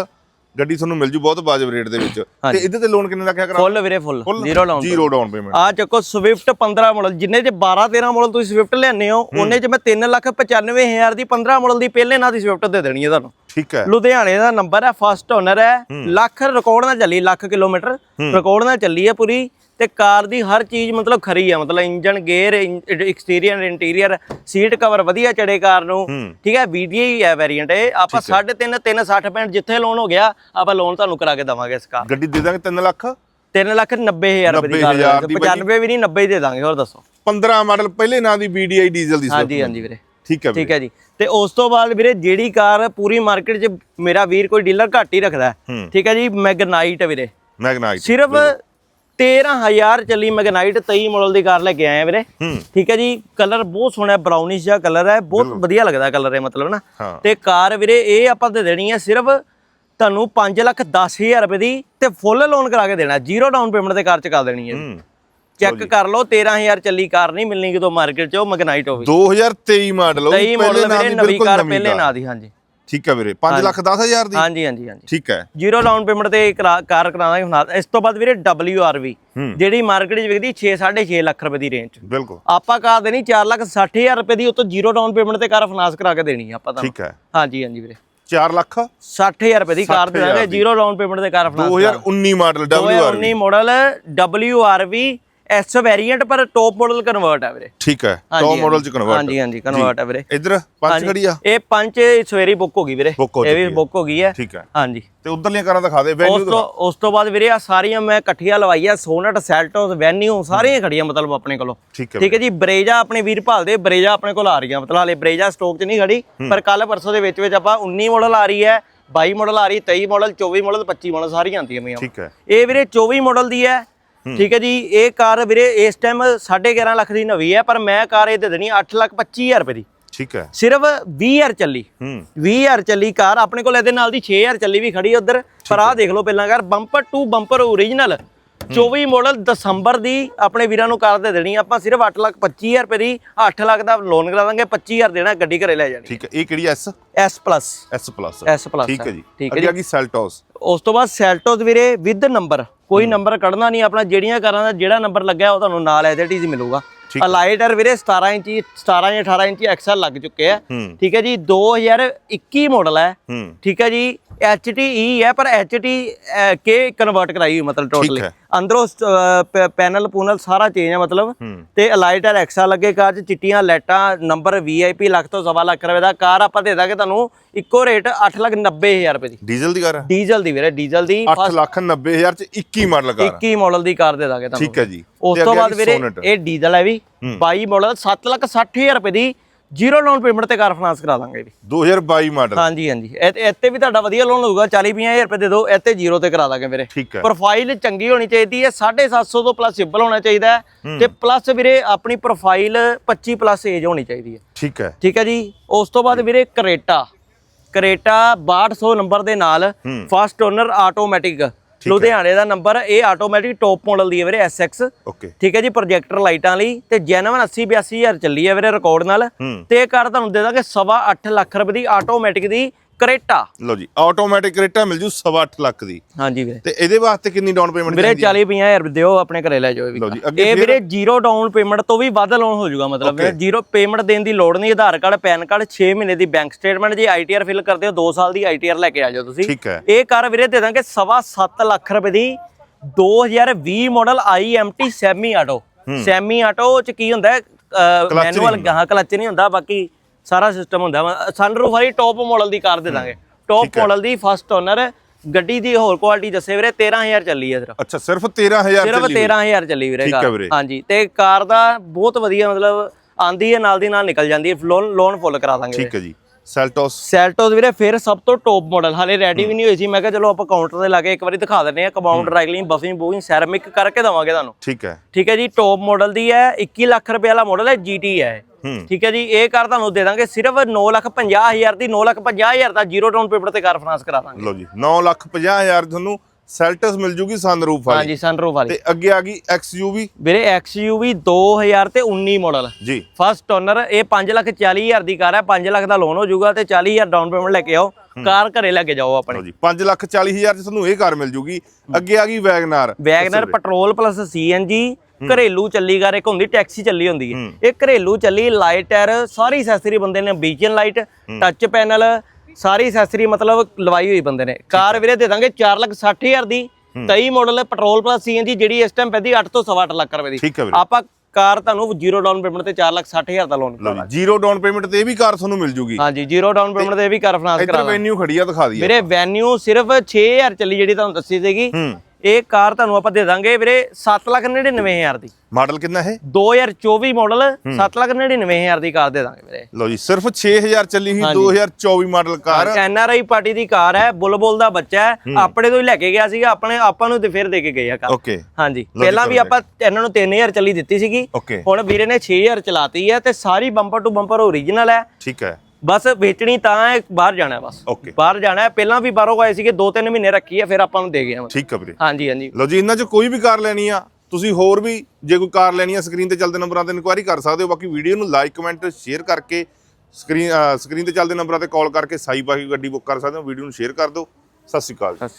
ਗੱਡੀ ਤੁਹਾਨੂੰ ਮਿਲ ਜੂ ਬਹੁਤ ਵਾਜਬ ਰੇਟ ਦੇ ਵਿੱਚ। ਤੇ ਇਹਦੇ ਤੇ ਲੋਨ ਕਿੰਨੇ ਦਾ ਕਿਆ ਕਰਾ ਫੁੱਲ ਵੀਰੇ full zero down zero down payment ਆ ਚੱਕੋ ਸਵਿਫਟ 15 ਮਾਡਲ ਜਿੰਨੇ ਚ 12 13 ਮਾਡਲ ਤੁਸੀਂ ਸਵਿਫਟ ਲੈਣੇ ਹੋ ਉਹਨੇ ਚ ਮੈਂ 3 ਲੱਖ 95000 ਦੀ 15 ਮਾਡਲ ਦੀ ਪਹਿਲੇ ਨਾ ਦੀ ਸਵਿਫਟ ਦੇ ਦੇਣੀ ਹੈ ਤੁਹਾਨੂੰ। ਠੀਕ ਹੈ। ਲੁਧਿਆਣੇ ਦਾ ਨੰਬਰ ਹੈ ਫਸਟ ਓਨਰ ਹੈ। ਲੱਖ ਰਿਕਾਰਡ ਨਾਲ ਚੱਲੀ ਲੱਖ ਕਿਲੋਮੀਟਰ। ਰਿਕਾਰਡ ਨਾਲ ਚੱਲੀ ਹੈ ਪੂਰੀ। ਤੇ ਕਾਰ ਦੀ ਹਰ ਚੀਜ਼ ਮਤਲਬ ਖਰੀ ਹੈ ਮਤਲਬ engine gear exterior interior seat cover ਵਧੀਆ ਚੜੇ ਕਾਰ ਨੂੰ। ਠੀਕ ਹੈ ਵੀਡੀਆਈ ਹੈ ਵੇਰੀਐਂਟ ਇਹ। ਆਪਾਂ 3.5 360 65 ਜਿੱਥੇ ਲੋਨ ਹੋ ਗਿਆ ਆਪਾਂ ਲੋਨ ਤੁਹਾਨੂੰ ਕਰਾ ਕੇ ਦਵਾਂਗੇ ਇਸ ਕਾਰ ਗੱਡੀ ਦੇ ਦਾਂਗੇ 3 ਲੱਖ? 3 ਲੱਖ 90000 ਰੁਪਏ ਦੀ ਕਾਰ 90,000 ਦੀ 95 ਵੀ ਨਹੀਂ 90 ਦੇ ਦਾਂਗੇ ਹੋਰ ਦੱਸੋ। 15 ਮਾਡਲ ਪਹਿਲੇ ਨਾਂ ਦੀ VDI ਡੀਜ਼ਲ ਦੀ ਹਾਂਜੀ ਹਾਂਜੀ ਵੀਰੇ। ਠੀਕ ਹੈ ਠੀਕ ਹੈ ਜੀ। ਤੇ ਉਸ ਤੋਂ ਬਾਅਦ ਵੀਰੇ ਜਿਹੜੀ ਕਾਰ ਪੂਰੀ ਮਾਰਕੀਟ 'ਚ ਮੇਰਾ ਵੀਰ ਕੋਈ ਡੀਲਰ ਘੱਟ ਹੀ ਰੱਖਦਾ। ਠੀਕ ਹੈ ਜੀ ਮੈਗਨਾਈਟ ਵੀਰੇ। ਮੈਗਨਾਈਟ ਸਿਰਫ 13000 ਚੱਲੀ ਮੈਗਨਾਈਟ 23 ਮਾਡਲ ਦੀ ਕਾਰ ਲੈ ਕੇ ਆਏ ਆ ਵੀਰੇ ਠੀਕ ਹੈ ਜੀ ਕਲਰ ਬਹੁਤ ਸੋਹਣਾ ਬਰਾਊਨਿਸ਼ ਜਿਹਾ ਕਲਰ ਹੈ ਬਹੁਤ ਵਧੀਆ ਲੱਗਦਾ ਕਲਰ ਇਹ ਮਤਲਬ ਨਾ। ਤੇ ਕਾਰ ਵੀਰੇ ਇਹ ਆਪਾਂ ਤੇ ਦੇਣੀ ਹੈ ਸਿਰਫ ਤੁਹਾਨੂੰ 5 ਲੱਖ 10000 ਰੁਪਏ ਦੀ ਤੇ ਫੁੱਲ ਲੋਨ ਕਰਾ ਕੇ ਦੇਣਾ ਜ਼ੀਰੋ ਡਾਊਨ ਪੇਮੈਂਟ ਤੇ ਕਾਰ ਚ ਕਰ ਦੇਣੀ ਹੈ ਚੈੱਕ ਕਰ ਲਓ 13000 ਚੱਲੀ ਕਾਰ ਨਹੀਂ ਮਿਲਣੀ ਕਿਤੋਂ ਮਾਰਕੀਟ 'ਚ ਉਹ ਮੈਗਨਾਈਟ ਹੋਵੇ 2023 ਮਾਡਲ ਉਹ 23 ਪਹਿਲੇ ਮਾਡਲ ਨਾਂ ਵੀਰੇ ਦੀ ਨਵੀਂ ਬਿਲਕੁਲ ਕਾਰ ਨਵੀਂ ਪਹਿਲੇ ਕਾਰ। ਨਾ ਦੀ ਹਾਂਜੀ। ਠੀਕ ਹੈ ਵੀਰੇ 5 ਲੱਖ 10 ਹਜ਼ਾਰ ਦੀ? ਹਾਂਜੀ ਹਾਂਜੀ ਹਾਂਜੀ। ਠੀਕ ਹੈ। ਜ਼ੀਰੋ ਡਾਊਨ ਪੇਮੈਂਟ ਤੇ ਕਰਾ- ਕਾਰ ਕਰਾਵਾਂਗੇ ਹੁਣ। ਇਸ ਤੋਂ ਬਾਅਦ ਵੀਰੇ WRV। ਜਿਹੜੀ ਮਾਰਕੀਟ 'ਚ ਵਿਕਦੀ 6 6.5 ਲੱਖ ਰੁਪਏ ਦੀ ਰੇਂਜ ਬਿਲਕੁਲ। ਆਪਾਂ ਕਾਰ ਦੇਣੀ 4 ਲੱਖ 60000 ਰੁਪਏ ਦੀ ਉਤੋਂ ਜ਼ੀਰੋ ਡਾਊਨ ਪੇਮੈਂਟ ਤੇ ਕਾਰ ਫਾਈਨਾਂਸ ਕਰਾ ਕੇ ਦੇਣੀ ਆਪਾਂ ਤਾਂ ਠੀਕ ਹੈ। ਹਾਂਜੀ ਹਾਂਜੀ ਵੀਰੇ। 4 ਲੱਖ 60000 ਰੁਪਏ ਦੀ ਕਾਰ ਦੇ 60,000 ਦਾਂਗੇ ਦੀ। ਜ਼ੀਰੋ ਡਾਊਨ ਪੇਮੈਂਟ ਤੇ car finance 2019 model WR 2019 model WRV S variant ਪਰ ਟੌਪ ਮਾਡਲ ਕਨਵਰਟ ਹੈ ਵੀਰੇ। ਠੀਕ ਹੈ ਹਾਂਜੀ, ਟੌਪ ਮਾਡਲ ਚ ਹਾਂਜੀ ਕਨਵਰਟ ਹਾਂਜੀ ਕਨਵਰਟ ਹੈ ਵੀਰੇ। ਇਧਰ ਪੰਜ ਖੜੀ ਆ। ਇਹ ਪੰਜ ਸਵੇਰੀ ਬੁੱਕ ਹੋ ਗਈ ਵੀਰੇ। ਇਹ ਵੀ। ਬੁੱਕ ਹੋ ਗਈ ਹੈ। ਠੀਕ ਹੈ। ਹਾਂਜੀ। ਤੇ ਉਧਰਲੀਆਂ ਕਾਰਾਂ ਦਿਖਾ ਦੇ ਉਸ ਵੈਨਿਊ ਤੋਂ ਉਸ ਤੋਂ ਬਾਅਦ ਵੀਰੇ ਆ ਸਾਰੀਆਂ ਮੈਂ ਇਕੱਠੀਆਂ ਲਵਾਈਆਂ ਸੋਨਟ ਸੈਲਟੋਸ ਵੈਨਿਊ ਸਾਰੀਆਂ ਖੜੀਆਂ ਮਤਲਬ ਆਪਣੇ ਕੋਲੋਂ। ਠੀਕ ਹੈ ਜੀ ਬਰੇਜਾ ਆਪਣੇ ਵੀਰ ਭਾਲਦੇ ਬਰੇਜਾ ਆਪਣੇ ਕੋਲ ਆ ਰਹੀਆਂ। ਮਤਲਬ ਹਾਲੇ ਬਰੇਜਾ ਸਟਾਕ 'ਚ ਨਹੀਂ ਖੜੀ ਪਰ ਕੱਲ ਪਰਸੋਂ ਦੇ ਵਿੱਚ ਵਿੱਚ ਆਪਾਂ 19 ਮਾਡਲ ਆ ਰਹੀ ਹੈ 22 ਮਾਡਲ ਆ ਰਹੀ 23 ਮਾਡਲ 24 ਮਾਡਲ 25 ਮਾਡਲ ਸਾਰੀਆਂ ਆਉਂਦੀਆਂ ਮੀਆਂ ਠੀਕ ਹੈ। ਇਹ ਵੀਰੇ 24 ਮਾਡਲ ਦੀ ਹੈ ਠੀਕ ਹੈ ਜੀ ਇਹ ਕਾਰ ਵੀਰੇ ਇਸ ਟਾਈਮ 11.5 ਲੱਖ ਦੀ ਨਵੀਂ ਹੈ ਪਰ ਮੈਂ ਕਾਰ ਇਹ ਦੇ ਦੇਣੀ 8 ਲੱਖ 25000 ਰੁਪਏ ਦੀ। ਠੀਕ ਹੈ। ਸਿਰਫ 20000 ਚੱਲੀ। ਹੂੰ। 20000 ਚੱਲੀ ਕਾਰ ਆਪਣੇ ਕੋਲ ਇਹਦੇ ਨਾਲ ਦੀ 6000 ਚੱਲੀ ਵੀ ਖੜੀ ਉਧਰ। ਪਰ ਆਹ ਦੇਖ ਲਓ ਪਹਿਲਾਂ car bumper to bumper original 24 model ਦਸੰਬਰ ਦੀ ਆਪਣੇ ਵੀਰਾਂ ਨੂੰ ਕਾਰ ਦੇ ਦੇਣੀ ਆਪਾਂ ਸਿਰਫ 8 ਲੱਖ 25000 ਰੁਪਏ ਦੀ 8 ਲੱਖ ਦਾ ਲੋਨ ਕਰਾ ਦਾਂਗੇ 25000 ਦੇਣਾ ਗੱਡੀ ਘਰੇ ਲੈ ਜਾਣੀ। ਠੀਕ ਹੈ ਇਹ ਕਿਹੜੀ S S plus S plus S plus ਠੀਕ ਹੈ ਜੀ। ਠੀਕ ਹੈ ਅੱਗੇ ਆ ਗਈ ਸੈਲਟੋਸ ਉਸ ਤੋਂ ਬਾਅਦ ਸੈਲਟੋਸ ਵੀਰੇ ਵਿਦ ਨੰਬਰ ਕੋਈ ਨੰਬਰ ਕੱਢਣਾ ਨਹੀਂ ਆਪਣਾ ਜਿਹੜੀਆਂ ਕਾਰਾਂ ਦਾ ਜਿਹੜਾ ਨੰਬਰ ਲੱਗਿਆ ਉਹ ਤੁਹਾਨੂੰ ਨਾਲ ਐਜ਼ ਇਟ ਇਜ਼ ਮਿਲੂਗਾ। ਠੀਕ ਅਲਾਈਡਰ ਵੀਰੇ 17 ਇੰਚੀ 17 ਜਾਂ 18 ਇੰਚੀ ਐਕਸਲ ਲੱਗ ਚੁੱਕੇ ਆ। ਠੀਕ ਹੈ ਜੀ 2021 ਮਾਡਲ ਹੂੰ। ਠੀਕ ਹੈ ਜੀ HTE ਹੈ ਪਰ HT ਕੇ ਕਨਵਰਟ ਕਰਾਈ ਹੋਈ ਮਤਲਬ ਟੋਟਲੀ। ਅੰਦਰੋਂ ਪੈਨਲ ਪੂਨਲ ਸਾਰਾ ਚੇਂਜ ਹੈ ਮਤਲਬ। ਤੇ ਅਲਾਈਟ ਐਕਸਾ ਲੱਗੇ ਕਾਰ ਚ ਚਿੱਟੀਆਂ ਲਾਈਟਾਂ ਨੰਬਰ VIP ਲੱਖ ਤੋਂ ਸਵਾ ਲੱਖ ਰੁਪਏ ਦਾ ਕਾਰ ਆਪਾਂ ਦੇ ਦਾਂਗੇ ਤੁਹਾਨੂੰ ਇੱਕੋ ਰੇਟ 8,90,000 ਰੁਪਏ ਦੀ। ਡੀਜ਼ਲ ਦੀ ਕਾਰ ਹੈ? ਡੀਜ਼ਲ ਦੀ ਵੀਰੇ ਡੀਜ਼ਲ ਦੀ 8 ਲੱਖ 90 ਹਜ਼ਾਰ ਚ 21 ਮਾਡਲ ਕਾਰ 21 ਮਾਡਲ ਦੀ ਕਾਰ ਦੇ ਦਾਂਗੇ ਤੁਹਾਨੂੰ। ਠੀਕ ਹੈ ਜੀ। ਉਸ ਤੇ ਬਾਅਦ ਵੀਰੇ। ਇਹ ਡੀਜ਼ਲ ਹੈ ਵੀ 22 ਮਾਡਲ 7,60,000 ਰੁਪਏ ਦੀ ਜ਼ੀਰੋ ਲੋਨ ਪੇਮੈਂਟ ਤੇ ਕਾਰ ਫਾਈਨਾਂਸ ਕਰਾ ਦਾਂਗੇ ਜੀ। 2022 ਮਾਡਲ। ਹਾਂਜੀ ਹਾਂਜੀ। ਇੱਥੇ ਵੀ ਤੁਹਾਡਾ ਵਧੀਆ ਲੋਨ ਹੋਊਗਾ 40-50000 ਰੁਪਏ ਦੇ ਦਿਓ ਇੱਥੇ ਜ਼ੀਰੋ ਤੇ ਕਰਾ ਦਾਂਗੇ ਵੀਰੇ। ਠੀਕ ਹੈ। ਪ੍ਰੋਫਾਈਲ ਚੰਗੀ ਹੋਣੀ ਚਾਹੀਦੀ ਹੈ 750 ਤੋਂ ਪਲੱਸ ਸਿੰਬਲ ਹੋਣਾ ਚਾਹੀਦਾ ਤੇ ਪਲੱਸ ਵੀਰੇ ਆਪਣੀ ਪ੍ਰੋਫਾਈਲ 25 ਪਲੱਸ ਏਜ ਹੋਣੀ ਚਾਹੀਦੀ ਹੈ। ਠੀਕ ਹੈ। ਠੀਕ ਹੈ ਜੀ? ਉਸ ਤੋਂ ਬਾਅਦ ਵੀਰੇ ਕਰੇਟਾ। ਕਰੇਟਾ 6200 ਨੰਬਰ ਦੇ ਨਾਲ। ਫਸਟ ਓਨਰ ਆਟੋਮੈਟਿਕ ਲੁਧਿਆਣੇ ਦਾ ਨੰਬਰ ਇਹ ਆਟੋਮੈਟਿਕ ਟੌਪ ਮਾਡਲ ਦੀ ਹੈ ਵੀਰੇ SX ਓਕੇ ਠੀਕ ਹੈ ਜੀ ਪ੍ਰੋਜੈਕਟਰ ਲਾਈਟਾਂ ਲਈ ਤੇ ਜੈਨੂਨ 80 82000 ਚੱਲੀ ਹੈ ਵੀਰੇ ਰਿਕਾਰਡ ਨਾਲ। ਤੇ ਇਹ ਕਾਰ ਤੁਹਾਨੂੰ ਦੇ ਦਾਂਗੇ ਸਵਾ ਅੱਠ ਲੱਖ ਰੁਪਏ ਦੀ ਆਟੋਮੈਟਿਕ ਦੀ ਕਰੇਟਾ। ਲਓ ਜੀ ਆਟੋਮੈਟਿਕ ਰੇਟਾ ਮਿਲ ਜੂ 8.5 ਲੱਖ ਦੀ। ਹਾਂਜੀ ਵੀਰੇ। ਤੇ ਇਹਦੇ ਵਾਸਤੇ ਕਿੰਨੀ ਡਾਊਨ ਪੇਮੈਂਟ ਵੀਰੇ 40 50000 ਰੁਪਏ ਦਿਓ ਆਪਣੇ ਘਰੇ ਲੈ ਜਾਓ ਇਹ ਇਹ? ਵੀਰੇ ਜ਼ੀਰੋ ਡਾਊਨ ਪੇਮੈਂਟ ਤੋਂ ਵੀ ਵੱਧ ਲੋਨ ਹੋ ਜਾਊਗਾ ਮਤਲਬ ਵੀਰੇ ਜ਼ੀਰੋ ਪੇਮੈਂਟ ਦੇਣ ਦੀ ਲੋੜ ਨਹੀਂ ਆਧਾਰ ਕਾਰਡ ਪੈਨ ਕਾਰਡ 6 ਮਹੀਨੇ ਦੀ ਬੈਂਕ ਸਟੇਟਮੈਂਟ ਜੇ ਆਈਟੀਆਰ ਫਿਲ ਕਰਦੇ ਹੋ 2 ਸਾਲ ਦੀ ਆਈਟੀਆਰ ਲੈ ਕੇ ਆ ਜਾਓ ਤੁਸੀਂ। ਇਹ ਕਾਰ ਵੀਰੇ ਦੇ ਦਾਂਗੇ ਸਵਾ 7 ਲੱਖ ਰੁਪਏ ਦੀ 2020 model IMT semi auto semi auto ਚ ਕੀ ਹੁੰਦਾ ਮੈਨੂਅਲ ਹਾਂ ਕਲਚ ਨਹੀਂ ਹੁੰਦਾ ਬਾਕੀ ਸਾਰਾ ਸਿਸਟਮ ਹੁੰਦਾ ਸਨਰੂਫ ਵਾਲੀ ਟੌਪ ਮਾਡਲ ਦੀ ਕਾਰ ਦੇ ਦਾਂਗੇ। ਟੌਪ ਮਾਡਲ ਦੀ ਫਸਟ ਓਨਰ ਗੱਡੀ ਦੀ ਹੋਰ ਕੁਆਲਿਟੀ ਦੱਸੇ ਵੀਰੇ 13000 ਚੱਲੀ ਹੈ ਸਿਰਫ। ਅੱਛਾ ਸਿਰਫ 13000 ਸਿਰਫ ਚੱਲੀ ਹੋਈ। 13000 ਚੱਲੀ ਵੀਰੇ ਕਾਰ। ਹਾਂਜੀ ਤੇ ਕਾਰ ਦਾ ਬਹੁਤ ਵਧੀਆ ਮਤਲਬ ਆਂਦੀ ਹੈ ਨਾਲ ਦੀ ਨਾਲ ਨਿਕਲ ਜਾਂਦੀ ਹੈ। ਲੋਨ ਲੋਨ ਫੁੱਲ ਕਰਾ ਦਾਂਗੇ। ਠੀਕ ਹੈ ਜੀ। ਸੈਲਟੋਸ ਸੈਲਟੋਸ ਵੀਰੇ ਫਿਰ ਸਭ ਤੋਂ ਟੌਪ ਮਾਡਲ ਹਾਲੇ ਰੈਡੀ ਵੀ ਨਹੀਂ ਹੋਈ ਸੀ। ਮੈਂ ਕਿਹਾ ਚਲੋ ਆਪਾਂ ਕਾਊਂਟਰ ਤੇ ਲਾ ਕੇ ਇੱਕ ਵਾਰੀ ਦਿਖਾ ਦਿੰਦੇ ਆ ਕੰਪਾਊਂਡ ਡਰਾਈਕਲਿੰਗ ਬਫਿੰਗ ਬੂਇੰਗ ਸੈਰਾਮਿਕ ਕਰਕੇ ਦਵਾਂਗੇ ਤੁਹਾਨੂੰ। ਠੀਕ ਹੈ। ਠੀਕ ਹੈ ਜੀ ਟੌਪ ਮਾਡਲ ਦੀ ਹੈ। 21 ਲੱਖ ਰੁਪਏ ਵਾਲਾ ਮਾਡਲ ਹੈ ਇਹ। ਹੂੰ। ਠੀਕ ਹੈ ਜੀ ਇਹ ਕਾਰ ਤੁਹਾਨੂੰ ਦੇ ਦਾਂਗੇ ਸਿਰਫ 9 ਲੱਖ 50 ਹਜ਼ਾਰ ਦੀ 9 ਲੱਖ 50 ਹਜ਼ਾਰ ਦਾ ਜ਼ੀਰੋ ਡਾਊਨ ਪੇਮੈਂਟ ਤੇ ਕਾਰ ਫਾਈਨਾਂਸ ਕਰਾ ਦਾਂਗੇ। ਲਓ ਜੀ 9 ਲੱਖ 50 ਹਜ਼ਾਰ ਤੁਹਾਨੂੰ ਸੈਲਟਸ ਮਿਲ ਜੂਗੀ ਸਨਰੂਫ ਵਾਲੀ। ਹਾਂਜੀ ਸਨਰੂਫ ਵਾਲੀ। ਤੇ ਅੱਗੇ ਆ ਗਈ XUV ਵੀਰੇ XUV 2000 ਤੇ 19 ਮਾਡਲ ਜੀ। ਫਸਟ ਓਨਰ ਇਹ 5 ਲੱਖ 40 ਹਜ਼ਾਰ ਦੀ ਕਾਰ ਹੈ 5 ਲੱਖ ਦਾ ਲੋਨ ਹੋ ਜਾਊਗਾ ਤੇ 40 ਹਜ਼ਾਰ ਡਾਊਨ ਪੇਮੈਂਟ ਲੈ ਕੇ ਆਓ ਕਾਰ ਘਰੇ ਲੈ ਕੇ ਜਾਓ ਆਪਣੇ। ਜੀ 5 ਲੱਖ 40 ਹਜ਼ਾਰ ਚ ਤੁਹਾਨੂੰ ਇਹ ਕਾਰ ਮਿਲ ਜੂਗੀ। ਅੱਗੇ ਆ ਗਈ WagonR WagonR petrol plus CNG ਘਰੇਲੂ ਚੱਲੀ ਕਾਰ ਇੱਕ ਹੁੰਦੀ ਟੈਕਸੀ ਚੱਲੀ ਹੁੰਦੀ ਹੈ। ਹੂੰ। ਇਹ ਘਰੇਲੂ ਚੱਲੀ ਲਾਈਟ ਟਾਇਰ ਸਾਰੀ ਐਕਸੈਸਰੀ ਬੰਦੇ ਨੇ ਬੀਕਨ ਲਾਈਟ ਟੱਚ ਪੈਨਲ ਸਾਰੀ ਐਕਸੈਸਰੀ ਮਤਲਬ ਲਵਾਈ ਹੋਈ ਬੰਦੇ ਨੇ। ਕਾਰ ਵੀਰੇ ਦੇ ਦਾਂਗੇ 4 ਲੱਖ 60 ਹਜ਼ਾਰ ਦੀ। 23 ਮਾਡਲ ਪੈਟਰੋਲ ਪਲੱਸ ਸੀਐਨਜੀ ਜਿਹੜੀ ਇਸ ਟਾਈਮ ਪੈਂਦੀ 8 ਤੋਂ 8.5 ਲੱਖ ਰੁਪਏ ਦੀ। ਹੈ ਆਪਾਂ ਕਾਰ ਤੁਹਾਨੂੰ ਜ਼ੀਰੋ ਡਾਊਨ ਪੇਮੈਂਟ ਤੇ 4 ਲੱਖ 60 ਹਜ਼ਾਰ ਦਾ ਲੋਨ ਜੀ ਜ਼ੀਰੋ ਡਾਊਨ ਪੇਮੈਂਟ ਤੇ ਇਹ ਵੀ ਕਾਰ ਤੁਹਾਨੂੰ ਮਿਲ ਜੂਗੀ। ਹਾਂਜੀ ਜ਼ੀਰੋ ਡਾਊਨ ਪੇਮੈਂਟ ਤੇ ਇਹ ਵੀ ਕਾਰ ਫਾਈਨਾਂਸ ਇੱਧਰ ਕਰਾ ਵੈਨਿਊ ਖੜੀ ਆ ਦਿਖਾ ਦਈਏ ਵੀਰੇ ਵੈਨਿਊ ਸਿਰਫ 6000 ਚੱਲੀ ਜਿਹੜੀ ਤੁਹਾਨੂੰ ਦੱਸੀ ਸੀਗੀ। ਹੂੰ। ਇਹ ਕਾਰ ਤੁਹਾਨੂੰ ਆਪਾਂ ਦੇ ਦਾਂਗੇ ਵੀਰੇ 799000 ਦੀ। ਮਾਡਲ ਕਿੰਨਾ ਹੈ। 2024 ਮਾਡਲ 799000 ਦੀ ਕਾਰ ਦੇ ਦਾਂਗੇ ਵੀਰੇ। ਲਓ ਜੀ ਸਿਰਫ 6000 ਚੱਲੀ ਹੋਈ 2024 model car. N R I party the car ਹੈ ਬੁਲਬੁਲ ਦਾ ਬੱਚਾ ਹੈ। ਆਪਣੇ ਤੋਂ ਹੀ ਲੈ ਕੇ ਗਿਆ ਸੀਗਾ ਆਪਣੇ ਆਪਾਂ ਨੂੰ ਤੇ ਫਿਰ ਦੇ ਕੇ ਗਏ ਆ ਕਾਰ। ਓਕੇ। ਹਾਂਜੀ ਪਹਿਲਾਂ ਵੀ ਆਪਾਂ ਇਹਨਾਂ ਨੂੰ 3000 ਚੱਲੀ ਦਿੱਤੀ ਸੀਗੀ। ਹੁਣ ਵੀਰੇ ਨੇ 6000 ਚਲਾਤੀ ਹੈ ਤੇ ਸਾਰੀ ਬੰਪਰ ਟੂ ਬੰਪਰ ਓਰੀਜਨਲ ਹੈ। ਠੀਕ ਹੈ। ਬਸ ਵੇਚਣੀ ਤਾਂ ਹੈ ਬਾਹਰ ਜਾਣਾ ਬਸ। ਬਾਹਰ ਜਾਣਾ ਹੈ। ਪਹਿਲਾਂ ਵੀ ਬਾਹਰੋਂ ਆਏ ਸੀਗੇ 2-3 ਮਹੀਨੇ ਰੱਖੀ ਹੈ ਫਿਰ ਆਪਾਂ ਨੂੰ ਦੇ ਗਏ ਆ ਠੀਕ ਹੈ ਵੀਰੇ। ਹਾਂਜੀ ਹਾਂਜੀ। ਲਓ ਜੀ ਇਹਨਾਂ 'ਚ ਕੋਈ ਵੀ ਕਾਰ ਲੈਣੀ ਆ ਤੁਸੀਂ ਹੋਰ ਵੀ ਜੇ ਕੋਈ ਕਾਰ ਲੈਣੀ ਆ ਸਕਰੀਨ ਤੇ ਚੱਲਦੇ ਨੰਬਰਾਂ ਤੇ ਇਨਕੁਆਇਰੀ ਕਰ ਸਕਦੇ ਹੋ। ਬਾਕੀ ਵੀਡੀਓ ਨੂੰ ਲਾਈਕ ਕਮੈਂਟ ਸ਼ੇਅਰ ਕਰਕੇ ਸਕਰੀਨ ਸਕਰੀਨ ਤੇ ਚੱਲਦੇ ਨੰਬਰਾਂ ਤੇ ਕਾਲ ਕਰਕੇ ਸਾਈ ਪਾ ਕੇ ਗੱਡੀ ਬੁੱਕ ਕਰ ਸਕਦੇ ਹੋ। ਵੀਡੀਓ ਨੂੰ ਸ਼ੇਅਰ ਕਰ ਦਿਓ। ਸਤਿ ਸ਼੍ਰੀ ਅਕਾਲ ਸਤਿ ਸ਼੍ਰੀ ਅਕਾਲ